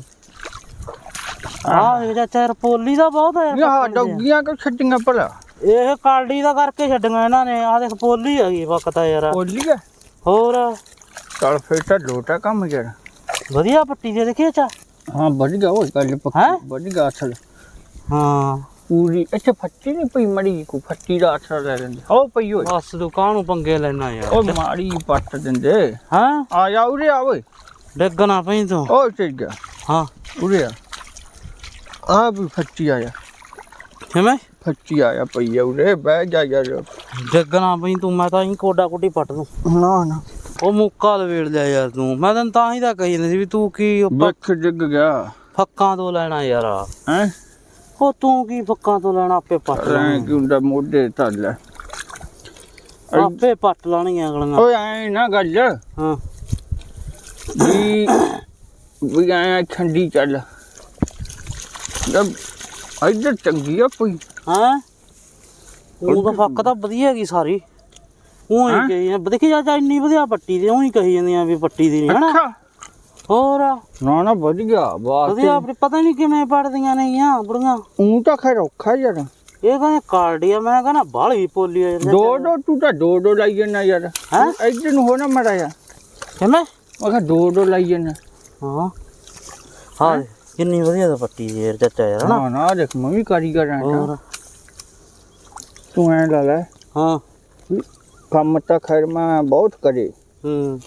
ਆ ਦੇਖ ਚਾਚਾ ਯਾਰ ਪੋਲੀ ਦਾ ਬਹੁਤ ਆ ਯਾਰ
ਇਹ ਹਾਂ
ਪੱਕਣ ਦੀਆਂ।
ਡੌਗੀਆਂ ਕਿ ਛੱਡੀਆਂ ਭਲਾ
ਇਹ ਕਾਲਡੀ ਦਾ ਕਰਕੇ ਛੱਡੀਆਂ ਇਹਨਾਂ ਨੇ ਆ ਦੇਖ ਪੋਲੀ ਆ ਗਈ ਵਕਤ ਆ ਯਾਰ
ਪੋਲੀ ਹੈ
ਹੋਰ
ਚਲ ਫੇਰ ਤਾਂ ਲੋਟਾ ਕੰਮ ਯਾਰ
ਵਧੀਆ ਪੱਟੀ ਦੇ ਦੇਖਿਆ ਚਾ
ਹਾਂ ਵੱਧ ਗਿਆ ਓਏ ਗੱਲ
ਹੈਂ?
ਪੱਕੀ ਵੱਧ ਗਿਆ ਅਸਲ
ਹਾਂ
ਪੂਰੀ। ਇੱਥੇ ਫੱਟੀ ਨਹੀਂ ਪਈ ਮੜੀ ਕੋ ਫੱਟੀ ਦਾ ਅਸਰ ਲੈ ਲੈਂਦੇ। ਹੋ ਪਈ ਓਏ।
ਬਸ ਦੁਕਾਨ ਨੂੰ ਪੰਗੇ ਲੈਣਾ ਯਾਰ?
ਓ ਮਾੜੀ ਜਿਹੀ ਪੱਟ ਦਿੰਦੇ।
ਹਾਂ?
ਆ ਜਾ ਉਰੇ ਆ ਓਏ।
ਡੱਗਣਾ ਪਈ ਤੂੰ।
ਓ ਚੱਲ ਗਿਆ।
ਹਾਂ।
ਉਰੇ ਆ। ਆ ਵੀ ਫੱਟੀ ਆਇਆ।
ਕਿਵੇਂ?
ਫੱਟੀ ਆਇਆ ਪਈ ਆ ਉਰੇ। ਬਹਿ ਜਾ ਯਾਰ।
ਡੱਗਣਾ ਪਈ ਤੂੰ ਮੈਂ ਤਾਂ ਹੀ ਕੋਡਾ ਕੋਡੀ ਪੱਟ ਦੂੰ।
ਨਾ ਨਾ।
ਉਹ ਮੁੱਕਾ ਲਵੇੜ ਲਿਆ ਯਾਰ ਤੂੰ। ਮੈਂ ਤੈਨੂੰ ਤਾਂ ਹੀ ਤਾਂ ਕਹੀ ਜਾਂਦੀ ਸੀ ਵੀ ਤੂੰ ਕੀ
ਬੱਖ ਡਿੱਗ ਗਿਆ।
ਫੱਕਾਂ ਤੋਂ ਲੈਣਾ ਯਾਰ।
ਹੈ?
ਉਹ ਤੂੰ ਕੀ ਫੱਕਾਂ ਤੋਂ ਲੈਣਾ ਆਪੇ ਪੱਟ ਲੈਣਾ
ਕਿ ਹੁੰਦਾ ਮੋਢੇ ਧੱਲ
ਆਪੇ ਪੱਟ ਲਾਣੀਆਂ ਅਗਲੀਆਂ।
ਓਏ ਐ ਨਾ ਗੱਲ।
ਹਾਂ।
ਵੀ ਵੀ ਐ ਠੰਡੀ ਚੱਲ। ਜਦ ਇੱਧਰ ਚੰਗੀ ਆ ਕੋਈ।
ਹਾਂ? ਉਹ ਤਾਂ ਫੱਕ ਤਾਂ ਵਧੀਆ ਹੈਗੀ ਸਾਰੀ। ਉਹ? ਕਹੀ ਜਾਂ ਦੇਖੀ ਜਾ ਇੰਨੀ ਵਧੀਆ ਪੱਟੀ ਦੀ ਉਹ ਕਹੀ ਜਾਂਦੀਆਂ ਵੀ ਪੱਟੀ ਦੀ ਨਹੀਂ ਹਨਾ? ਹੋਰ?
ਨਾ ਨਾ ਵਧ ਗਿਆ ਬਾਤ
ਵਧੀਆ ਆਪਣੀ ਪਤਾ ਨਹੀਂ ਕਿਵੇਂ ਪੜਦੀਆਂ ਨੇਗੀਆਂ ਬੁੜੀਆਂ।
ਉਹ ਤਾਂ ਖੈਰ ਔਖਾ ਯਾਰ
ਇਹ ਕਹਿੰਦੇ ਕਾਰਡੀਆ ਮੈਂ ਕਹਿੰਦਾ ਬਾਹਲੀ ਪੋਲੀ ਆ ਜਾਂਦੇ
ਦੋ ਦੋ ਤੂੰ ਤਾਂ ਦੋ ਦੋ ਲਾਈ ਜਾਂਦਾ ਯਾਰ।
ਹੈਂ?
ਇੱਧਰ ਨੂੰ ਹੋ ਨਾ ਮੜਾ ਯਾਰ
ਕਿਵੇਂ?
ਮੈਂ ਕਿਹਾ ਦੋ ਦੋ ਲਾਈ ਜਾਂਦਾ।
ਹਾਂ। ਹਾਂ ਕਿੰਨੀ ਵਧੀਆ ਤਾਂ ਪੱਟੀ ਯਾਰ ਚਾਚਾ ਯਾਰ
ਨਾ ਨਾ ਦੇਖ ਮੈਂ ਵੀ ਕਾਰੀਗਰ ਆਂ ਤੂੰ ਐ ਲਾ ਲੈ।
ਹਾਂ।
ਕੰਮ ਤਾਂ ਖੈਰ ਮੈਂ ਬਹੁਤ ਕਰੇ।
ਹੂੰ।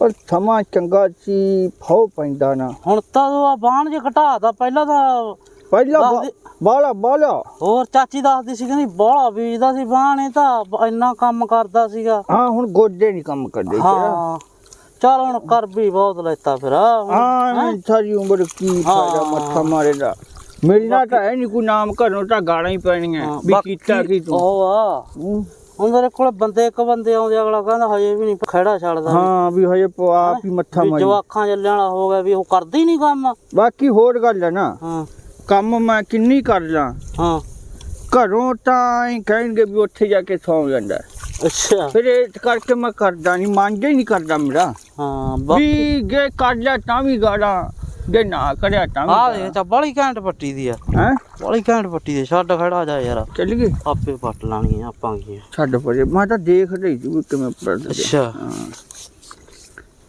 ਪਰ ਸਮਾਂ ਚੰਗਾ ਸੀ ਫਾਉ ਪੈਂਦਾ ਨਾ
ਹੁਣ ਤਾਂ ਉਹ ਆ ਬਾਣ ਜੇ ਘਟਾਤਾ ਪਹਿਲਾਂ ਤਾਂ
ਪਹਿਲਾਂ
ਦੇ।
ਬਾਲਾ ਬਾਲਾ
ਹੋਰ ਚਾਚੀ ਦੱਸਦੀ ਸੀ ਕਹਿੰਦੀ ਬੋਲਾ ਬੀਜਦਾ ਸੀ ਬਾਣ ਇਹ ਤਾਂ ਇੰਨਾ ਕੰਮ ਕਰਦਾ ਸੀਗਾ
ਹਾਂ ਹੁਣ ਗੋਡੇ ਨਹੀਂ ਕੰਮ ਕਰਦੇ।
ਹਾਂ ਚਲ ਹੁਣ ਕਰ ਵੀ ਬਹੁਤ ਲੈਤਾ ਫਿਰ
ਹਾਂ ਸਾਰੀ ਉਮਰ ਕੀ ਫਾਇਦਾ। ਮੱਥਾ ਮਾਰੇਦਾ ਮਿਲਣਾ ਤਾਂ ਹੈ ਨਹੀਂ ਕੋਈ ਨਾਮ ਘਰੋਂ ਤਾਂ ਗਾਲਾਂ ਹੀ ਪੈਣੀਆਂ
ਹਾਂ,
ਵੀ ਕੀਤਾ ਕੀ ਤੂੰ
ਉਹ ਆ। ਹੁਣ ਤੇਰੇ ਕੋਲ ਬੰਦੇ ਇੱਕ ਬੰਦੇ ਆਉਂਦੇ ਅਗਲਾ ਕਹਿੰਦਾ ਹਜੇ ਵੀ ਨਹੀਂ ਖੜਾ ਛੱਡਦਾ
ਹਾਂ ਵੀ ਹਜੇ ਆਪ ਹੀ? ਮੱਥਾ
ਵੀ
ਮਾਰੀ।
ਜਵਾਖਾਂ ਚੱਲਣ ਵਾਲਾ ਹੋ ਗਿਆ ਵੀ ਉਹ ਕਰਦਾ ਹੀ ਨਹੀਂ ਕੰਮ।
ਬਾਕੀ ਹੋਰ ਗੱਲ ਹੈ ਨਾ
ਹਾਂ।
ਕੰਮ ਮੈਂ ਕਿੰਨੀ ਕਰ ਲਾਂ।
ਹਾਂ।
ਘਰੋਂ ਤਾਂ ਹੀ ਕਹਿਣਗੇ ਵੀ ਉੱਥੇ ਜਾ ਕੇ ਸੌਂ ਜਾਂਦਾ।
ਅੱਛਾ।
ਫਿਰ ਇਹ ਕਰਕੇ ਮੈਂ ਕਰਦਾ ਨਹੀਂ ਮੰਨਦੇ ਨਹੀਂ ਕਰਦਾ ਮੇਰਾ।
ਹਾਂ
ਵੀ ਜੇ ਕਰ ਲਿਆ ਤਾਂ ਵੀ ਗਾਲਾਂ। ਜੇ ਨਾ ਕਰਿਆ ਤਾਂ
ਆ ਦੇਖ ਚਾ ਬੜੀ ਘੈਂਟ ਪੱਟੀ ਦੀ ਆ।
ਹੈ?
ਬੜੀ ਘੈਂਟ ਪੱਟੀ ਦੀ ਛੱਡ ਖੜਾ ਜਾ ਯਾਰ।
ਚੱਲ ਗਏ
ਆਪੇ ਪੱਟ ਲਾਣੀ ਆ ਆਪਾਂ ਕੀ
ਛੱਡ ਪਰੇ। ਮੈਂ ਤਾਂ ਦੇਖ ਰਹੀ ਸੀ ਕਿਵੇਂ ਪੜਦੇ
ਅੱਛਾ।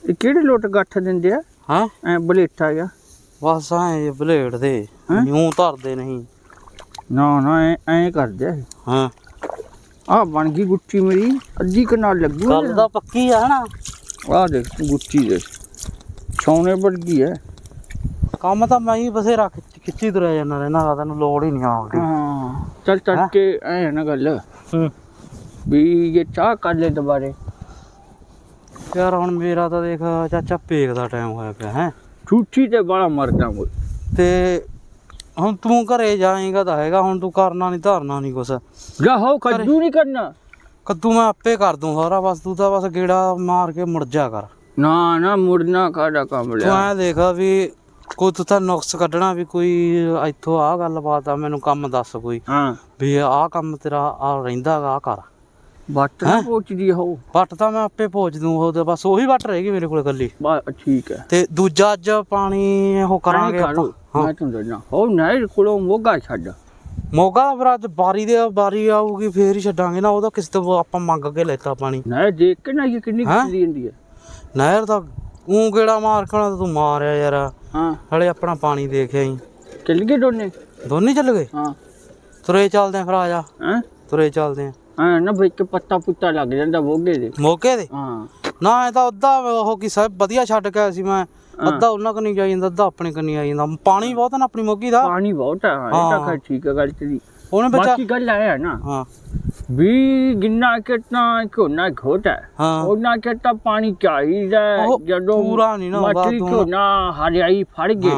ਇਹ ਕਿਹੜੇ ਲੋਟ ਗੱਠ ਦਿੰਦੇ ਆ?
ਹਾਂ?
ਐ ਬਲੇਟਾ ਗਿਆ
ਬਸ ਐ ਬਲੇਡ ਦੇ? ਯੂੰ ਧਰਦੇ ਨਹੀਂ।
ਨਾ ਨਾ ਐ ਐ ਕਰਦੇ ਆ
ਹਾਂ।
ਆ ਬਣ ਗਈ ਗੁੱਟੀ ਮੇਰੀ। ਅੱਧੀ ਕਨਾਲ ਲੱਗੂ
ਗੱਲ ਤਾਂ ਪੱਕੀ ਆ ਨਾ
ਆ ਦੇਖ ਗੁੱਟੀ ਦੇ। ਛੌਣੇ ਵਰਗੀ ਹੈ
ਕੰਮ ਤਾਂ ਮੈਂ ਹੀ ਬਸੇਰਾ ਖਿੱਚ- ਖਿੱਚੀ ਤੁਰਿਆ ਜਾਂਦਾ ਰਹਿਣਾ ਤੈਨੂੰ ਲੋੜ ਹੀ ਨਹੀਂ ਆਉਂਦੀ
ਹਾਂ। ਚੱਲ ਚੱਲ
ਹੈਂ?
ਕੇ ਐ ਨਾ ਗੱਲ।
ਹੂੰ।
ਵੀ ਇਹ ਚਾਹ ਕਰ ਲੈ ਦੁਬਾਰੇ।
ਯਾਰ ਹੁਣ ਮੇਰਾ ਤਾਂ ਦੇਖ ਚਾਚਾ ਪੇਕ ਦਾ ਟਾਈਮ ਹੋਇਆ ਪਿਆ ਹੈ?
ਝੂਠੀ ਤੇ ਬੜਾ ਮਰਦਾ ਓਏ।
ਤੇ ਹੁਣ ਤੂੰ ਘਰੇ ਜਾਏਗਾ ਤਾਂ ਹੈਗਾ ਹੁਣ ਤੂੰ ਕਰਨਾ ਨਹੀਂ ਧਰਨਾ ਨਹੀਂ ਕੁਛ।
ਜਾ ਹੋ ਕੱਦੂ ਨਹੀਂ ਕਰਨਾ।
ਕੱਦੂ ਮੈਂ ਆਪੇ ਕਰ ਦੂੰ ਸਾਰਾ ਬਸ ਤੂੰ ਤਾਂ ਬਸ ਗੇੜਾ ਮਾਰ ਕੇ ਮੁੜ ਜਾ ਕਰ।
ਨਾ ਨਾ ਮੁੜਨਾ ਕਾਦਾ ਕੰਮ
ਤੂੰ
ਲਿਆ
ਐ ਦੇਖ ਵੀ ਕੋਈ ਤੂੰ ਤਾਂ ਨੁਕਸ ਕੱਢਣਾ ਵੀ ਕੋਈ ਇੱਥੋਂ ਆਹ ਗੱਲਬਾਤ ਆ ਮੈਨੂੰ ਕੰਮ ਦੱਸ ਕੋਈ।
ਹਾਂ।
ਵੀ ਆਹ ਕੰਮ ਤੇਰਾ ਆ ਰਹਿੰਦਾਗਾ ਆ ਕਰ।
ਬੱਟ ਨਾ ਪਹੁੰਚਦੀ ਹੋ
ਵੱਟ ਤਾਂ ਮੈਂ ਆਪੇ ਪਹੁੰਚ ਦੂੰ ਉਹ ਤੇ ਬਸ ਉਹੀ ਵੱਟ ਰਹੇਗੀ ਮੇਰੇ ਕੋਲ ਇਕੱਲੀ।
ਬਾ ਠੀਕ ਹੈ।
ਤੇ ਦੂਜਾ ਅੱਜ ਪਾਣੀ ਉਹ ਕਰਾਂਗੇ ਆਪਾਂ।
ਮੈਂ ਤੁਹਾਨੂੰ ਦੱਸਣਾ ਹੋ ਨਹੀਂ ਕੋਲੋਂ ਮੋਗਾ ਛੱਡ।
ਮੋਗਾ ਫਿਰ ਅੱਜ ਬਾਰੀ ਦੇ ਬਾਰੀ ਆਊਗੀ ਫੇਰ ਹੀ ਛੱਡਾਂਗੇ ਨਾ ਉਹਦਾ ਕਿਸ ਤੋਂ ਆਪਾਂ ਮੰਗ ਕੇ ਲੈਤਾ ਪਾਣੀ।
ਨਹੀਂ ਦੇਖ ਕੇ ਨਾ ਇਹ ਕਿੰਨੀ
ਹੈਂ?
ਹੁੰਦੀ ਹੈ।
ਨਹਿਰ ਦਾ ਊਂ ਗੇੜਾ ਮਾਰ ਕਣਾ ਤੂੰ ਮਾਰਿਆ ਯਾਰ।
ਹਾਂ।
ਹਲੇ ਆਪਣਾ ਪਾਣੀ ਦੇਖਿਆ ਹੀ
ਚੱਲ ਗਏ ਦੋਨੇ?
ਦੋਨੇ ਚੱਲ ਗਏ?
ਹਾਂ।
ਤੁਰੇ ਚੱਲਦੇ ਆਂ ਫਿਰ ਆ ਜਾ।
ਹਾਂ?
ਤੁਰੇ ਚੱਲਦੇ ਆਂ।
ਹਾਂ ਨਾ ਬਈ ਕਿ ਪੱਤਾ ਪੁੱਤਾ ਲੱਗ ਜਾਂਦਾ ਵੋਗੇ ਦੇ।
ਮੋਕੇ ਦੇ?
ਹਾਂ।
ਨਾ ਇਹ ਤਾਂ ਅੱਧਾ ਉਹ ਕੀ ਸਭ ਵਧੀਆ ਛੱਡ ਕੇ ਸੀ ਮੈਂ। ਅੱਧਾ ਉਹਨਾਂ ਕਨੀ ਜਾਈ ਜਾਂਦਾ ਅੱਧਾ ਆਪਣੇ ਕਨੀ ਆਈ ਜਾਂਦਾ। ਪਾਣੀ ਬਹੁਤ ਆ ਨਾ ਆਪਣੀ ਮੋਗੀ ਦਾ।
ਪਾਣੀ ਬਹੁਤ ਹੈ ਹਾਂ, ਇਹ ਤਾਂ ਠੀਕ ਹੈ ਗੱਲ ਤੇਰੀ।
ਉਹਨੇ ਬੱਚਾ
ਬਾਕੀ ਗੱਲ ਇਹ ਹੈ ਨਾ
ਹਾਂ।
ਵੀ ਜਿੰਨਾ ਕਿਤਨਾ ਝੋਨਾ ਘੋਟਾ ਉਹਨਾਂ ਕਿਤਾ ਪਾਣੀ ਚਾਹੀਦਾ ਜਦੋਂ
ਪੂਰਾ ਨਹੀਂ ਨਾ ਤੂੰ-
ਝੋਨਾ ਹਰਿਆਈ ਫੜ ਗਏ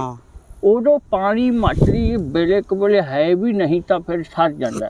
ਉਦੋਂ ਪਾਣੀ ਮਟਰੀ ਵੇਲੇ ਕਬਲੇ ਹੈ ਵੀ ਨਹੀਂ ਤਾਂ ਫਿਰ ਸਰ ਜਾਂਦਾ।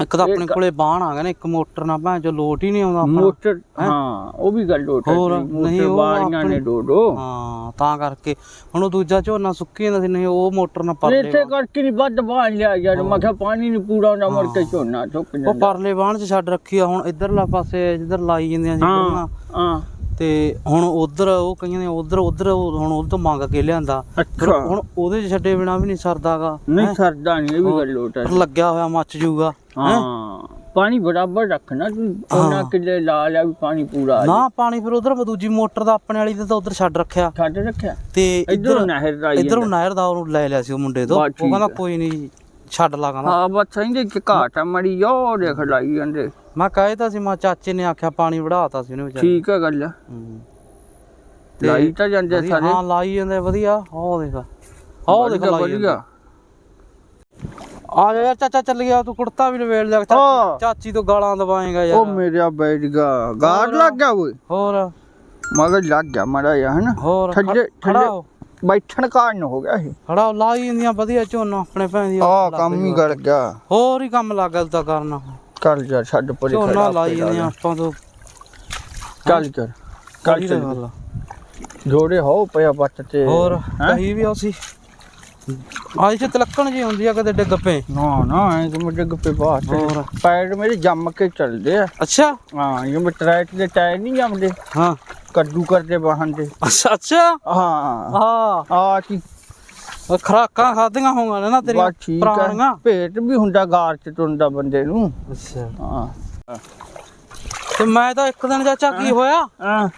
ਇੱਕ ਤਾਂ ਆਪਣੇ ਕੋਲੇ ਬਾਣ ਆ ਗਏ ਨੇ ਇੱਕ ਮੋਟਰ ਨਾਲ ਭਾਂ ਜੋ ਲੋਟ ਹੀ ਨਹੀਂ ਆਉਂਦਾ ਆਪਣਾ।
ਮੋਟਰ ਹਾਂ? ਉਹ ਵੀ ਗੱਲ ਲੋਟ ਹੈ
ਹੋਰ,
ਤੇਰੀ,
ਨਹੀਂ
ਮੋਟਰ
ਉਹ
ਬਾਰੀਆਂ ਨੇ ਦੋ
ਹਾਂ ਤਾਂ ਕਰਕੇ। ਹੁਣ ਉਹ ਦੂਜਾ ਝੋਨਾ ਸੁੱਕੀ ਜਾਂਦਾ ਸੀ ਨਹੀਂ ਉਹ ਮੋਟਰ ਨਾਲ ਪਰਲੇ
ਇੱਥੇ ਕਰਕੇ ਨਹੀਂ ਵੱਧ ਬਾਣ ਲਿਆ ਯਾਰ ਮੈਂ ਕਿਹਾ ਪਾਣੀ ਨਹੀਂ ਪੂਰਾ ਹੁੰਦਾ ਮੁੜ ਕੇ ਝੋਨਾ ਸੁੱਕ
ਉਹ
ਜਾਂਦਾ।
ਪਰਲੇ ਬਾਣ ਚ ਛੱਡ ਰੱਖੀ ਆ ਹੁਣ ਇਧਰਲਾ ਪਾਸੇ ਜਿੱਧਰ ਲਾਈ ਜਾਂਦੀਆਂ ਸੀ
ਹਾਂ ਹਾਂ।
ਤੇ ਹੁਣ ਉਧਰ ਉਹ ਕਈਆਂ ਨੇ ਉਧਰ ਉਧਰ ਹੁਣ ਉਹ ਤੋਂ ਮੰਗ ਕੇ ਲਿਆਂਦਾ। ਹੁਣ ਉਹਦੇ ਛੱਡੇ ਬਿਨਾ ਵੀ ਨਹੀਂ ਸਰਦਾਗਾ
ਨਹੀਂ ਸਰਦਾ ਨਹੀਂ ਇਹ ਵੀ ਗੱਲ ਲੋਟ ਹੈ
ਲੱਗਿਆ ਹੋਇਆ ਮੱਚ ਜੂਗਾ।
ਹਾਂ। ਪਾਣੀ ਬਰਾਬਰ ਰੱਖਣਾ ਤੂੰ ਉਹਨਾਂ। ਕਿਲੇ ਲਾ ਲਿਆ ਵੀ ਪਾਣੀ ਪੂਰਾ ਆ
ਨਾ ਪਾਣੀ ਫਿਰ ਉਧਰ ਦੂਜੀ ਮੋਟਰ ਦਾ ਆਪਣੇ ਵਾਲੀ ਦੇ ਤਾਂ ਉਧਰ ਛੱਡ ਰੱਖਿਆ।
ਛੱਡ ਰੱਖਿਆ?
ਤੇ
ਇਧਰ ਨਹਿਰ ਦਾ
ਇਧਰੋਂ ਨਹਿਰ ਦਾ ਉਹਨੂੰ ਲੈ ਲਿਆ ਸੀ ਉਹ ਮੁੰਡੇ ਤੋਂ। ਉਹ ਕਹਿੰਦਾ। ਕੋਈ ਨਹੀਂ ਛੱਡ ਲਾ ਕਹਿੰਦਾ।
ਹਾਂ ਬਸ ਇਹਦੇ ਚ ਘਾਟ ਮੜੀ ਜੋ ਦੇਖ ਲਾਈ ਜਾਂਦੇ।
ਮੈਂ ਕਹੇ ਤਾਂ ਸੀ ਮੈਂ ਚਾਚੇ ਨੇ ਆਖਿਆ ਪਾਣੀ ਵੜਾਤਾ ਸੀ ਉਹਨੇ ਵਿਚਾਰੇ
ਠੀਕ ਹੈ ਗੱਲ
ਹੂੰ।
ਲਾਈ ਤਾਂ ਜਾਂਦੇ ਸਾਰੇ।
ਹਾਂ ਲਾਈ ਜਾਂਦੇ ਵਧੀਆ। ਉਹ ਦੇਖ। ਉਹ ਦੇਖ ਲਾਈ ਜਾਂਦੇ। ਆ ਜਾ ਯਾਰ ਚਾਚਾ ਚੱਲ ਗਿਆ ਤੂੰ ਕੁੜਤਾ ਵੀ ਲਵੇੜ ਲਿਆ
ਹਾਂ।
ਚਾਚੀ ਚਾਚੀ ਤੋਂ ਗਾਲਾਂ ਦਵਾਏਗਾ
ਉਹ
ਯਾਰ
ਮੇਰਾ ਬੈਠ ਗਿਆ ਗਾੜ ਲੱਗ ਗਿਆ ਓਏ।
ਹੋਰ।
ਮਗਰ ਲੱਗ ਗਿਆ ਮੜਾ ਜਾ ਹਨਾ?
ਹੋਰ
ਥੱਲੇ-
ਖੜਾ
ਥੱਲੇ-
ਹੋ।
ਬੈਠਣ ਕਾਰਨ ਹੋ ਗਿਆ ਇਹ।
ਖੜਾ ਹੋ, ਲਾਈ ਜਾਂਦੀਆਂ ਵਧੀਆ ਝੋਨਾ ਆਪਣੇ ਭੈਣ ਦੀ
ਆ ਕੰਮ ਹੀ ਗੜ ਗਿਆ।
ਹੋਰ ਹੀ ਕੰਮ ਲੱਗ ਗਿਆ ਤੂੰ ਕਰਨਾ।
ਕਰ ਜਾ ਛੱਡ ਪਰੇ
ਝੋਨਾ ਲਾਈ ਜਾਂਦੀਆਂ। ਆਪਾਂ ਤੋਂ।
ਚੱਲ ਚੱਲ ਕੱਲ
ਕਰੀ
ਚੱਲ
ਗੱਲ
ਜੋੜੇ ਹੋ ਪਿਆ ਬੱਤ ਤੇ।
ਹੋਰ
ਹੈਂ?
ਕਹੀ ਵੀ ਆਸੀ ਆਈ ਚ ਤਲੱਕਣ ਜੀ ਹੁੰਦੀ ਆ ਕਦੇ ਡਿੱਗ ਪਏ।
ਨਾ ਨਾ ਐ ਗੱਪੇ ਬਾਤ
ਹੋਰ।
ਪੈਰ ਮੇਰੇ ਜੰਮ ਕੇ ਚੱਲਦੇ ਆ।
ਅੱਛਾ।
ਹਾਂ ਇਹ ਮੈਂ ਟਰੈਕ ਦੇ ਟਾਇਰ ਨਹੀਂ ਜੰਮਦੇ।
ਹਾਂ।
ਕੱਦੂ ਕਰਦੇ ਵਾਹਨ ਦੇ।
ਅੱਛਾ ਅੱਛਾ।
ਹਾਂ।
ਹਾਂ।
ਆ ਕੀ
ਖਰਾਕਾਂ ਖਾਧੀਆਂ ਹੋਣਗੀਆਂ ਨਾ ਤੇਰੀਆਂ ਪੁਰਾਣੀਆਂ।
ਭੇਟ ਵੀ ਹੁੰਦਾ ਗਾਰ ਚ ਤੁੰਦਾ ਬੰਦੇ ਨੂੰ।
ਅੱਛਾ।
ਹਾਂ।
ਤੇ ਮੈਂ ਤਾਂ ਇੱਕ ਦਿਨ ਚਾਚਾ ਕੀ ਹੋਇਆ?
ਹਾਂ।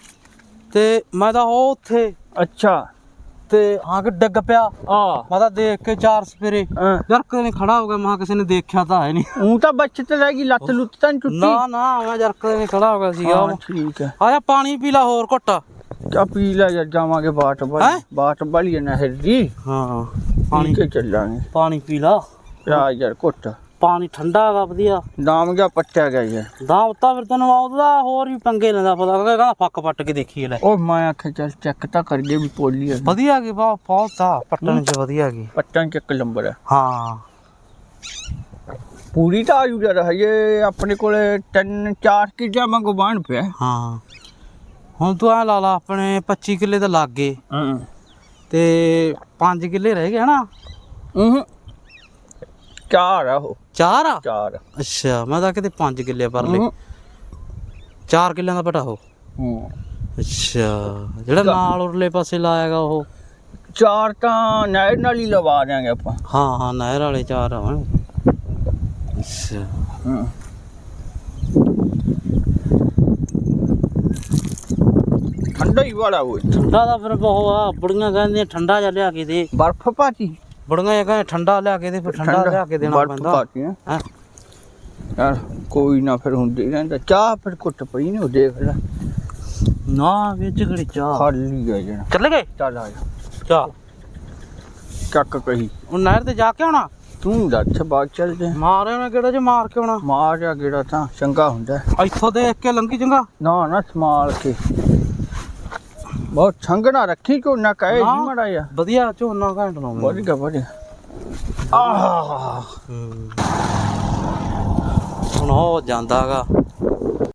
ਤੇ ਮੈਂ ਤਾਂ ਉਹ ਉੱਥੇ
ਅੱਛਾ।
ਤੇ ਆ ਕੇ ਡਿੱਗ ਪਿਆ।
ਆ
ਮੈਂ ਤਾਂ ਦੇਖ ਕੇ ਚਾਰ ਸਪੇਰੇ
ਹਾਂ।
ਯਾਰ ਕਦੇ ਖੜਾ ਹੋ ਗਿਆ ਮੈਂ ਕਿਹਾ ਕਿਸੇ ਨੇ ਦੇਖਿਆ ਤਾਂ ਹੈ ਨਹੀਂ।
ਉਹ ਤਾਂ ਬਚਤ ਰਹਿ ਗਈ ਲੱਤ ਲੁੱਤ ਤਾਂ ਨੀ ਟੁੱਟੀ।
ਨਾ ਨਾ ਮੈਂ ਯਾਰ ਕਦੇ ਖੜਾ ਹੋ ਗਿਆ ਸੀਗਾ।
ਹਾਂ ਠੀਕ ਹੈ।
ਆ ਜਾ ਪਾਣੀ ਪੀ ਲਾ ਹੋਰ ਘੁੱਟ।
ਚਾ ਪੀ ਲੈ ਜਾ ਜਾਵਾਂਗੇ ਬਾਟ
ਹੈਂ?
ਬਾਲੀ ਬਾਟ ਬਾਲੀ ਨਹਿਰ ਦੀ
ਹਾਂ
ਪਾਣੀ।
ਪਾਣੀ
ਕੇ ਚੱਲਾਂਗੇ।
ਪਾਣੀ ਪੀ ਲਾ।
ਆ ਯਾਰ ਕੁੱਟ
ਪਾਣੀ ਠੰਡਾ ਹੈਗਾ ਵਧੀਆ।
ਦਾਮ ਗਿਆ ਪੱਟਿਆ ਗਿਆ ਯਾਰ
ਦਾ ਉੱਤਾ ਫਿਰ ਤੈਨੂੰ ਆਉਦਾ ਹੋਰ ਵੀ ਪੰਗੇ ਲੈਂਦਾ ਪਤਾ ਕਹਿੰਦਾ ਫੱਕ ਪੱਟ ਕੇ ਦੇਖੀ ਲੈ।
ਉਹ ਮੈਂ ਆਖਿਆ ਚੱਲ ਚੈੱਕ ਤਾਂ ਕਰੀਏ ਵੀ ਪੋਲੀ ਹੈ
ਵਧੀਆ ਗਈ ਬਹੁਤ ਬਹੁਤ ਆ ਪੱਟਣ ਚ ਵਧੀਆ ਗਈ।
ਪੱਟਾਂ ਚ ਇੱਕ ਲੰਬਰ ਹੈ
ਹਾਂ।
ਪੂਰੀ ਤਾਂ ਆਯੂ ਜਾ ਹਜੇ ਆਪਣੇ ਕੋਲੇ ਤਿੰਨ ਚਾਰ ਕਿੱਲਿਆਂ ਵਾਂਗੂ ਬਾਣ ਪਿਆ।
ਹਾਂ। ਹੁਣ ਤੂੰ ਆ ਲਾ ਲਾ ਆਪਣੇ 25 ਕਿੱਲੇ ਤਾਂ ਲੱਗ ਗਏ।
ਹਾਂ।
ਤੇ 5 ਕਿੱਲੇ ਰਹਿ ਗਏ ਹਨਾ?
ਹੂੰ। ਚਾਰ ਆ ਉਹ।
ਚਾਰ ਆ?
ਚਾਰ।
ਅੱਛਾ ਮੈਂ ਤਾਂ ਕਿਤੇ 5 ਕਿੱਲੇ ਪਰ ਲਏ
ਹੂੰ।
4 ਕਿੱਲਿਆਂ ਦਾ ਪਟਾ ਉਹ।
ਹੂੰ।
ਅੱਛਾ ਜਿਹੜਾ ਨਾਲ ਉਰਲੇ ਪਾਸੇ ਲਾਇਆਗਾ ਉਹ।
ਚਾਰ ਤਾਂ ਨਹਿਰ ਨਾਲ ਹੀ ਲਵਾ ਦਿਆਂਗੇ ਆਪਾਂ।
ਹਾਂ ਹਾਂ ਨਹਿਰ ਵਾਲੇ ਚਾਰ ਆ ਅੱਛਾ।
ਹੂੰ। ਠੰਡਾ ਹੀ ਬੜਾ ਉਹ
ਠੰਡਾ ਦਾ ਫਿਰ ਬਹੁਤ ਆ ਬੁੜੀਆਂ ਕਹਿੰਦੀਆਂ ਠੰਡਾ ਜਿਹਾ ਲਿਆ ਕੇ ਦੇ।
ਬਰਫ ਪਾਤੀ
ਬੁੜੀਆਂ ਇਹ ਕਹਿੰਦੇ ਠੰਡਾ ਲਿਆ ਕੇ ਦੇ ਫਿਰ ਠੰਡਾ ਲਿਆ ਕੇ ਦੇਣਾ ਪੈਂਦਾ।
ਹੈਂ।
ਹੈਂ?
ਯਾਰ ਕੋਈ ਨਾ ਫਿਰ ਹੁੰਦੀ ਰਹਿੰਦਾ ਚਾਹ ਫਿਰ ਕੁੱਟ ਪਈ ਨਹੀਂ ਉਹ ਦੇਖ ਲੈ।
ਨਾ ਵਿੱਚ ਘੜੀ ਚਾਹ?
ਖਾਲੀ ਆ ਜਣਾ।
ਚੱਲੇ ਗਏ?
ਚੱਲ ਆ ਜਾ।
ਚਾਹ।
ਚੱਕ ਕਹੀ।
ਉਹ ਨਹਿਰ ਤੇ ਜਾ ਕੇ ਆਉਣਾ?
ਤੂੰ ਦੱਸ ਬਾਅਦ ਚੱਲਦੇ ਆਂ।
ਮਾਰੇ ਉਹਨੇ ਕਿਹੜਾ ਜੇ ਮਾਰ ਕੇ ਆਉਣਾ?
ਮਾਰ ਜਾ ਗੇੜਾ ਤਾਂ ਚੰਗਾ ਹੁੰਦਾ।
ਇੱਥੋਂ ਦੇਖ ਕੇ ਲੰਗੀ ਚੰਗਾ।
ਨਾ ਨਾ ਸੰਭਾਲ ਕੇ। ਬਹੁਤ ਛੰਗ ਨਾ ਰੱਖੀ ਕੋ ਨਾ ਕਹੇ
ਨਾ।
ਜੀ ਮੜਾ ਜਾ
ਵਧੀਆ ਝੋਨਾ ਘੰਟ ਲਾਉਂਦੇ
ਵਧੀਆ ਵਧੀਆ। ਆਹ!
ਹੁਣ ਉਹ ਜਾਂਦਾਗਾ